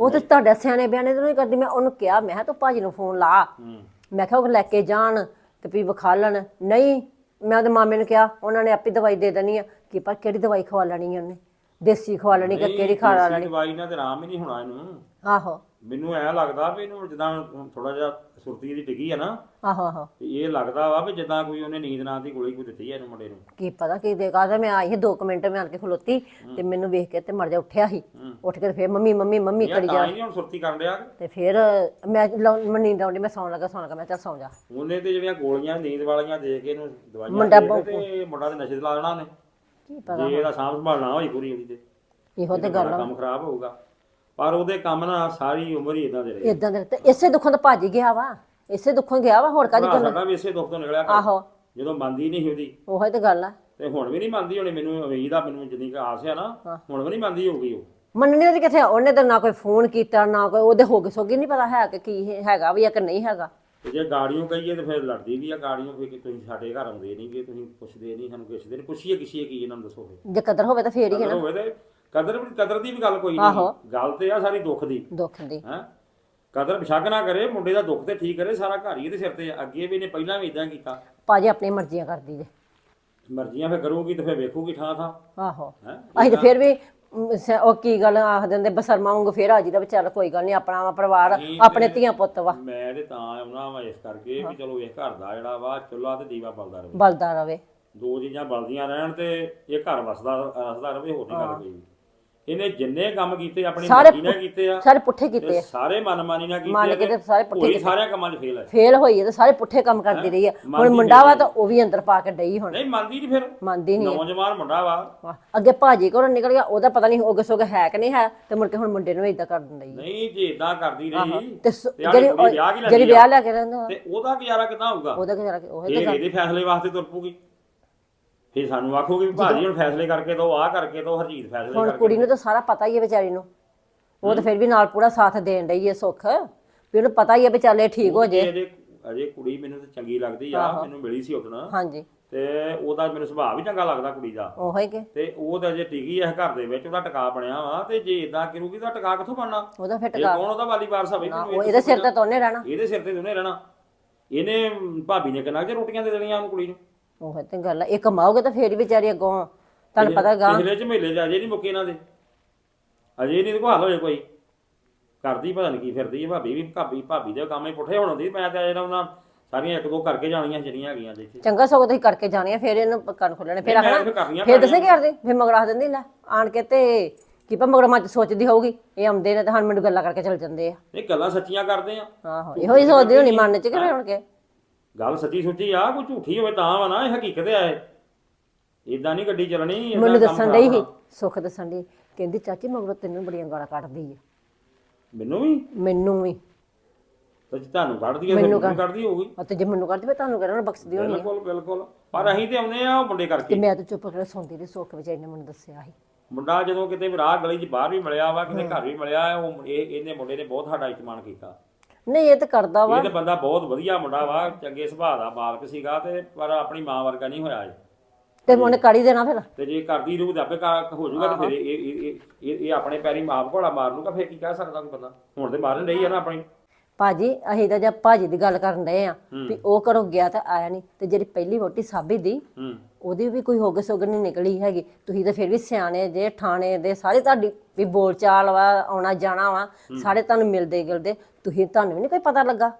ਉਹ ਤੇ ਤੁਹਾਡੇ ਸਿਆਣੇ ਬਿਆਨੇ ਤੋਂ ਨਹੀਂ ਕਰਦੀ। ਮੈਂ ਉਹਨੂੰ ਕਿਹਾ ਮੈਂ ਕਿਹਾ ਤੂੰ ਭਾਜੀ ਨੂੰ ਫੋਨ ਲਾ। ਹੂੰ। ਮੈਂ ਕਿਹਾ ਉਹ ਲੈ ਕੇ ਜਾਣ ਤੇ ਵੀ ਵਿਖਾ ਲੈਣ ਨਹੀਂ ਮੈਂ ਉਹਦੇ ਮਾਮੇ ਨੂੰ ਕਿਹਾ ਉਹਨਾਂ ਨੇ ਆਪੇ ਦਵਾਈ ਦੇ ਦੇਣੀ ਆ। ਕਿ ਪਰ ਕਿਹੜੀ ਦਵਾਈ ਖਵਾ ਲੈਣੀ ਆ ਉਹਨੇ? ਦੇਸੀ ਖਵਾ ਲੈਣੀ ਕਿ ਕਿਹੜੀ ਖਾ ਦੇਸੀ ਲੈਣੀ? ਦਵਾਈ ਨਾਲ ਤੇ ਆਰਾਮ ਹੀ ਨਹੀਂ ਹੋਣਾ ਇਹਨੂੰ। ਆਹੋ। ਮੈਨੂੰ ਐ ਲੱਗਦਾ ਵੀ ਇਹਨੂੰ ਜਿੱਦਾਂ ਥੋੜਾ ਜਿਹਾ ਸੁਰਤੀ ਦੀ ਡਿੱਗੀ ਆ ਨਾ ਆਹੋ ਆਹੋ। ਤੇ ਇਹ ਲੱਗਦਾ ਵਾ ਵੀ ਜਿੱਦਾਂ ਕੋਈ ਉਹਨੇ ਨੀਂਦ ਨਾਂ ਦੀ ਗੋਲੀ ਕੋਈ ਦਿੱਤੀ ਆ ਇਹਨੂੰ ਮੁੰਡੇ ਨੂੰ। ਕੀ ਪਤਾ ਕੀ ਦੇ ਕਾਹਦਾ ਮੈਂ ਆਈ ਸੀ 2 ਮਿੰਟ ਮੈਂ ਆਣ ਕੇ ਖਲੋਤੀ ਤੇ ਮੈਨੂੰ ਵੇਖ ਕੇ ਤੇ ਮਰ ਜਾ ਉੱਠਿਆ ਸੀ। ਉੱਠ ਕੇ ਤੇ ਫੇਰ ਮੰਮੀ ਮੰਮੀ ਮੰਮੀ ਕਰੀ ਤਾਂ ਜਾ ਹੀ ਨਹੀਂ ਹੁਣ ਸੁਰਤੀ ਕਰਨ ਡਿਆ। ਤੇ ਫਿਰ ਮੈਂ ਮੈਨੂੰ ਨੀਂਦ ਆਉਂਦੀ ਮੈਂ ਸੌਣ ਲੱਗਾ ਸੌਣ ਲੱਗਾ ਮੈਂ ਚੱਲ ਸੌਂ ਜਾ। ਉਹਨੇ ਤੇ ਜਿਹੜੀਆਂ ਗੋਲੀਆਂ ਨੀਂਦ ਵਾਲੀਆਂ ਦੇ ਕੇ ਇਹਨੂੰ ਦਵਾਈਆਂ ਮੁੰਡਾ ਦੇ ਕੇ ਤੇ ਮੁੰਡਾ ਤੇ ਨਸ਼ੇ ਤੇ ਲਾ ਦੇਣਾ ਉਹਨੇ। ਕੀ ਪਤਾ ਜੇ ਇਹਦਾ ਸਾਂਭ ਸੰਭਾਲ ਨਾ ਹੋਈ ਪੂਰੀ ਉਹਦੀ ਤੇ। ਇਹੋ ਤੇ ਗੱਲ ਕੰਮ ਖਰਾਬ ਹੋਊਗਾ। ਪਰ ਉਹਦੇ ਕੰਮ ਨਾ ਸਾਰੀ ਉਮਰ ਹੀ ਇਦਾਂ ਦੇ ਰਹੇ ਇਦਾਂ ਦੇ ਤੇ ਇਸੇ ਦੁੱਖੋਂ ਤਾਂ ਭੱਜ ਗਿਆ ਵਾ। ਇਸੇ ਦੁੱਖੋਂ ਗਿਆ ਵਾ ਹੋਰ ਕਾਦੀ ਭਰਾ ਸਾਡਾ ਵੀ ਇਸੇ ਦੁੱਖ ਤੋਂ ਨਿਕਲਿਆ ਕਰ। ਆਹੋ। ਜਦੋਂ ਮੰਨਦੀ ਨਹੀਂ ਉਹਦੀ। ਉਹੋ ਤੇ ਗੱਲ ਆ। ਤੇ ਹੁਣ ਵੀ ਨਹੀਂ ਮੰਨਦੀ ਹੋਣੀ ਮੈਨੂੰ ਉਮੀਦ ਆ ਮੈਨੂੰ ਜਿੰਨੀ ਕੁ ਆਸ ਆ ਨਾ ਹੁਣ ਵੀ ਨਹੀਂ ਮੰਨਦੀ ਹੋਊਗੀ ਉਹ। ਮੰਨਣੀ ਉਹਦੀ ਕਿੱਥੇ? ਉਹਨੇ ਤਾਂ ਨਾ ਕੋਈ ਫੋਨ ਕੀਤਾ ਨਾ ਕੋਈ ਉਹਦੇ ਹੋ ਗਏ ਸੋਗੀ ਨਹੀਂ ਪਤਾ ਹੈ ਕਿ ਕੀ ਹੈਗਾ ਵੀ ਆ ਕਿ ਨਹੀਂ ਹੈਗਾ। ਤੇ ਜੇ ਗਾੜੀਆਂ ਕਹੀਏ ਤੇ ਫਿਰ ਲੜਦੀ ਵੀ ਆ ਗਾੜੀਆਂ ਫਿਰ ਕਿ ਤੁਸੀਂ ਸਾਡੇ ਘਰ ਆਉਂਦੇ ਨਹੀਂਗੇ ਤੁਸੀਂ ਪੁੱਛਦੇ ਨਹੀਂ ਸਾਨੂੰ ਕਿਸੇ ਦਿਨ ਪੁੱਛੀਏ ਕਿਸੇ ਕੀ ਇਹਨਾਂ ਨੂੰ ਦੱਸੋ ਫਿਰ। ਜੇ ਕਦਰ ਹੋਵੇ ਤਾਂ ਫੇਰ ਹੀ ਹੈ ਕਦਰ ਨਾ ਹੋਵੇ ਤੇ ਕਦਰ ਕਦਰ ਦੀ ਵੀ ਗੱਲ ਕੋਈ ਆਹੋ। ਨਹੀਂ ਗੱਲ ਤੇ ਆ ਸਾਰੀ ਦੁੱਖ ਦੀ। ਦੁੱਖ ਦੀ। ਹੈ? ਕਦਰ ਬਿਸ਼ੱਕ ਨਾ ਕਰੇ ਮੁੰਡੇ ਦਾ ਦੁੱਖ ਤੇ ਠੀਕ ਕਰੇ ਸਾਰਾ ਘਰ ਹੀ ਇਹਦੇ ਸਿਰ ਤੇ ਆ। ਅੱਗੇ ਵੀ ਇਹਨੇ ਪਹਿਲਾਂ ਵੀ ਇਦਾਂ ਕੀਤਾ। ਭਾਜੀ ਆਪਣੀ ਮਰਜ਼ੀਆਂ ਕਰਦੀ ਜੇ। ਮਰਜ਼ੀਆਂ ਫਿਰ ਕਰੂਗੀ ਤੇ ਫਿਰ ਵੇਖੂਗੀ ਠਾਂ ਠਾਂ ਆਹੋ। ਹੈ? ਅਸੀਂ ਤਾਂ ਫਿਰ ਵੀ ਸ- ਉਹ ਕੀ ਗੱਲ ਆਖ ਦਿੰਦੇ ਬਸਰਮਾ ਵਾਂਗੂ ਫੇਰ ਆ ਜੀਦਾ ਵੀ ਚੱਲ ਕੋਈ ਗੱਲ ਨਹੀਂ ਆਪਣਾ ਵਾ ਪਰਿਵਾਰ ਨਹੀਂ ਆਪਣੇ ਧੀਆਂ ਪੁੱਤ ਵਾ। ਮੈਂ ਤੇ ਤਾਂ ਆਉਣਾ ਵਾ ਇਸ ਕਰਕੇ ਵੀ ਚਲੋ ਇਹ ਘਰ ਦਾ ਜਿਹੜਾ ਵਾ ਚੁੱਲ੍ਹਾ ਤੇ ਦੀਵਾ ਬਲਦਾ ਰਹੇ। ਬਲਦਾ ਰਵੇ ਦੋ ਚੀਜ਼ਾਂ ਬਲਦੀਆਂ ਰਹਿਣ ਤੇ ਇਹ ਘਰ ਵਸਦਾ ਵਸਦਾ ਰਵੇ ਹੋਰ ਨਹੀਂ ਗੱਲ ਕੋਈ। ਇਹਨੇ ਜਿੰਨੇ ਕੰਮ ਕੀਤੇ ਆਪਣੀ ਸਾਰੇ ਮਰਜ਼ੀ ਨਾਲ ਕੀਤੇ ਆ। ਸਾਰੇ ਪੁੱਠੇ ਕੀਤੇ ਤੇ ਸਾਰੇ ਮਨਮਾਨੀ ਨਾਲ ਕੀਤੇ ਮੰਨ ਆ ਕੇ ਤੇ ਸਾਰੇ ਪੁੱਠੇ ਕੀਤੇ। ਸਾਰਿਆਂ ਕੰਮਾਂ 'ਚ ਫੇਲ ਹੈ ਫੇਲ ਹੋਈ ਹੈ ਤੇ ਸਾਰੇ ਪੁੱਠੇ ਕੰਮ ਕਰਦੀ ਰਹੀ ਆ। ਹੁਣ ਮੁੰਡਾ ਵਾ ਤਾਂ ਉਹ ਵੀ ਅੰਦਰ ਪਾ ਕੇ ਡਈ ਹੁਣ। ਨਹੀਂ ਮੰਨਦੀ ਨਹੀਂ ਫਿਰ। ਮੰਨਦੀ ਨਹੀਂ ਨੌਜਵਾਨ ਮੁੰਡਾ ਵਾ। ਵਾਹ, ਅੱਗੇ ਭਾਜੀ ਘਰੋਂ ਨਿਕਲ ਗਿਆ ਉਹਦਾ ਪਤਾ ਨਹੀਂ ਹੋਗੇ ਸੋਗੇ ਹੈ ਕਿ ਨਹੀਂ ਹੈ ਤੇ ਮੁੜ ਕੇ ਹੁਣ ਮੁੰਡੇ ਨੂੰ ਇਦਾਂ ਕਰ ਦਿੰਦਾ ਈ ਨਹੀਂ ਜੇ ਇਦਾਂ ਕਰਦੀ ਰਹੀ ਤੇ ਸ- ਤੇ ਆਹ ਜਿਹੜੀ ਕੁੜੀ ਵਿਆਹ ਕੀ ਜਿਹੜੀ ਲੈਂਦੀ ਵਿਆਹ ਆ ਲੈ ਕੇ ਰਹਿੰਦਾ ਤੇ ਉਹਦਾ ਗੁਜ਼ਾਰਾ ਕਿੱਦਾਂ ਹੋਊਗਾ? ਉਹਦਾ ਉਹ ਇਹ ਇਹਦੇ ਫੈਸਲੇ ਵਾਸਤੇ ਤੁਰ ਪੂਗੀ ਫਿਰ ਸਾਨੂੰ ਆਖੋਗੇ ਵੀ ਭਾਜੀ ਹੁਣ ਫੈਸਲੇ ਕਰਕੇ ਦੋ ਆਹ ਕਰਕੇ ਦੋ ਹਰਜੀਤ ਫੈਸਲੇ ਹੁਣ ਕਰਕੇ ਕੁੜੀ ਨੂੰ ਤਾਂ ਸਾਰਾ ਪਤਾ ਹੀ ਹੈ ਵਿਚਾਰੀ ਨੂੰ। ਉਹ ਤਾਂ ਫਿਰ ਵੀ ਨਾਲ ਪੂਰਾ ਸਾਥ ਦੇਣ ਡਈ ਹੈ ਸੁੱਖ। ਵੀ ਉਹਨੂੰ ਪਤਾ ਹੀ ਹੈ ਵੀ ਚੱਲ ਇਹ ਠੀਕ ਹੋ ਜੇ। ਅਜੇ ਅਜੇ ਕੁੜੀ ਮੈਨੂੰ ਤੇ ਚੰਗੀ ਲੱਗਦੀ ਆ ਮੈਨੂੰ ਮਿਲੀ ਸੀ ਉਦੋਂ ਹਾਂਜੀ। ਤੇ ਉਹਦਾ ਮੈਨੂੰ ਸੁਭਾਅ ਵੀ ਚੰਗਾ ਲੱਗਦਾ ਕੁੜੀ ਦਾ। ਉਹੋ ਹੀ ਕਿ। ਤੇ ਉਹ ਤਾਂ ਅਜੇ ਟਿਕੀ ਐ ਘਰ ਦੇ ਵਿੱਚ ਉਹਦਾ ਟਿਕਾ ਬਣਿਆ ਵਾ ਤੇ ਜੇ ਇਦਾਂ ਕਰੂਗੀ ਤਾਂ ਟਿਕਾ ਕਿੱਥੋਂ ਬਣਨਾ? ਉਹਦਾ ਫਿਰ ਇਹ ਟਕਾ ਕੌਣ ਉਹਦਾ ਵਾਲੀ ਵਾਰਸ ਹੋਵੇ ਉਹ ਇਹਦੇ ਸਿਰ ਤੇ ਤਾਂ ਉਹਨੇ ਰਹਿਣਾ। ਇਹਦੇ ਸਿਰ ਤੇ ਉਹਨੇ ਰਹਿਣਾ। ਇਹਨੇ ਭਾਬੀ ਨੇ ਕਿੰਨਾ ਕਿ ਰੋਟੀਆਂ ਦੇ ਦੇਣੀਆਂ ਉਹਨੂੰ ਕੁੜੀ ਨੂੰ। ਉਹ ਤੇ ਗੱਲ ਆ ਇਹ ਕਮਾਓਗੇ ਤਾਂ ਫੇਰ ਹੀ ਵਿਚਾਰੀ ਅੱਗੋਂ ਤੁਹਾਨੂੰ ਪਤਾ ਗਾ। ਪਿਛਲੇ ਝਮੇਲੇ ਚ ਅਜੇ ਨਹੀਂ ਮੁੱਕੇ ਇਹਨਾਂ ਦੇ। ਅਜੇ ਨਹੀਂ ਹੱਲ ਹੋਏ ਕੋਈ। ਕਰਦੀ ਪਤਾ ਨਹੀਂ ਕੀ ਫਿਰਦੀ ਹੈ ਭਾਬੀ ਵੀ ਭਾਬੀ ਭਾਬੀ ਦੇ ਕੰਮ ਹੀ ਪੁੱਠੇ ਹੋਣ ਦੀ ਮੈਂ ਤਾਂ ਇਹਨਾਂ ਉਹਨਾਂ ਸਾਰੀਆਂ ਇੱਕ ਦੋ ਕਰਕੇ ਜਾਣੀਆਂ ਜਿਹੜੀਆਂ ਹੈਗੀਆਂ ਦੇ ਇੱਥੇ ਚੰਗਾ ਸਗੋਂ ਤੁਸੀਂ ਕਰਕੇ ਜਾਣੀ ਆ ਫਿਰ ਇਹਨੂੰ ਕੰਨ ਖੋਲਣੇ। ਫਿਰ ਮੈਂ ਆਖਣਾ ਕਰਨੀਆਂ ਫਿਰ ਦੱਸੇ ਕੀ ਕਰਦੇ? ਫਿਰ ਮਗਰ ਆਖ ਦਿੰਦੀ ਲੈ ਆਣ ਕੇ ਤੇ ਕੀ ਪਾ ਮਗਰ ਮੱਚ ਸੋਚਦੀ ਹੋਊਗੀ ਇਹ ਆਉਂਦੇ ਨੇ ਤਾਂ ਹੁਣ ਮੈਨੂੰ ਗੱਲਾਂ ਕਰਕੇ ਚਲ ਜਾਂਦੇ ਆ। ਇਹ ਗੱਲਾਂ ਸੱਚੀਆਂ ਕਰਦੇ ਆ। ਆਹੋ ਇਹੋ ਹੀ ਸੋਚਦੀ ਹੋਣੀ ਮਨ ਚ ਕਿ ਫਿਰ ਹੁਣ ਕੇ ਗੱਲ ਸੱਚੀ ਸੁੱਚੀ ਆ ਕੋਈ ਝੂਠੀ ਹੋਵੇ ਤਾਂ ਵਾ ਨਾ ਇਹ ਹਕੀਕਤ ਆ ਇਦਾਂ ਨਹੀਂ ਗੱਡੀ ਚੱਲਣੀ ਏਦਾਂ ਮੈਨੂੰ ਕੰਮ ਦੱਸਣ ਡਈ ਸੀ ਸੁੱਖ ਦੱਸਣ ਡਈ ਕਹਿੰਦੀ ਚਾਚੀ ਮਗਰੋਂ ਤੈਨੂੰ ਬੜੀਆਂ ਗਾਲਾਂ ਕੱਢਦੀ ਆ। ਮੈਨੂੰ ਵੀ? ਮੈਨੂੰ ਵੀ। ਤੇ ਜੇ ਤੁਹਾਨੂੰ ਕੱਢਦੀ ਐ ਮੈਨੂੰ ਕੱਢਦੀ ਹੋਊਗੀ। ਅਤੇ ਜੇ ਮੈਨੂੰ ਕੱਢਦੀ ਫਿਰ ਤੁਹਾਨੂੰ ਕਿਹੜਾ ਬਖਸ਼ਦੀ ਹੋਣੀ ਬਿਲਕੁਲ ਬਿਲਕੁਲ। ਪਰ ਅਸੀਂ ਤੇ ਆਉਂਦੇ ਆ ਉਹ ਮੁੰਡੇ ਤੇ ਕਰਕੇ ਮੈਂ ਤਾਂ ਚੁੱਪ ਕਰਕੇ ਸੁਣਦੀ ਰਹੀ ਸੁੱਖ ਵਿਚਾਰੀ ਨੇ ਮੈਨੂੰ ਦੱਸਿਆ ਸੀ। ਮੁੰਡਾ ਜਦੋਂ ਕਿਤੇ ਰਾਹ ਗਲੀ 'ਚ ਬਾਹਰ ਵੀ ਮਿਲਿਆ ਵਾ ਕਿਤੇ ਘਰ ਵੀ ਮਿਲਿਆ ਉਹ ਇਹ ਇਹਨੇ ਮੁੰਡੇ ਨੇ ਬਹੁਤ ਸਾਡਾ ਇਤਮਾਨ ਕੀਤਾ। ਨਹੀਂ ਇਹ ਤਾਂ ਕਰਦਾ ਵਾ। ਇਹ ਤੇ ਬੰਦਾ ਬਹੁਤ ਵਧੀਆ ਮੁੰਡਾ ਵਾ ਚੰਗੇ ਸੁਭਾਅ ਦਾ ਮਾਲਕ ਸੀਗਾ ਤੇ ਪਰ ਆਪਣੀ ਮਾਂ ਵਰਗਾ ਨਹੀਂ ਹੋਇਆ ਇਹ ਤੇ ਉਹਨੇ ਕੜੀ ਦੇਣਾ ਫਿਰ? ਤੇ ਜੇ ਕਰਦੀ ਰਹੂ ਤਾਂ ਆਪੇ ਹੋ ਜਾਊਗਾ ਤੇ ਫਿਰ ਇਹ ਇਹ ਇਹ- ਇਹ ਇਹ ਆਪਣੇ ਪੈਰੀ ਮਾਪ ਘੋੜਾ ਮਾਰ ਲੂਗਾ ਫਿਰ ਕੀ ਕਹਿ ਸਕਦਾ ਕੋਈ ਬੰਦਾ? ਹੁਣ ਤੇ ਮਾਰਨ ਰਹੀ ਆ ਨਾ ਆਪਣੀ। ਭਾਜੀ ਅਸੀਂ ਤਾਂ ਜਦ ਭਾਜੀ ਦੀ ਗੱਲ ਕਰਨ ਡਏ ਆ ਵੀ ਉਹ ਘਰੋਂ ਗਿਆ ਤਾਂ ਆਇਆ ਨਹੀਂ ਤੇ ਜਿਹੜੀ ਪਹਿਲੀ ਵੋਟੀ ਸਾਬੀ ਦੀ ਉਹਦੀ ਵੀ ਕੋਈ ਹੋਗੇ ਸੋਗ ਨਹੀਂ ਨਿਕਲੀ ਹੈਗੀ। ਤੁਸੀਂ ਤਾਂ ਫਿਰ ਵੀ ਸਿਆਣੇ ਜੇ ਠਾਣੇ ਦੇ ਸਾਰੇ ਤੁਹਾਡੀ ਵੀ ਬੋਲ ਚਾਲ ਵਾ ਆਉਣਾ ਜਾਣਾ ਵਾ ਸਾਰੇ ਤੁਹਾਨੂੰ ਮਿਲਦੇ ਗਿਲਦੇ ਤੁਸੀਂ ਤੁਹਾਨੂੰ ਵੀ ਨਹੀਂ ਕੋਈ ਪਤਾ ਲੱਗਾ।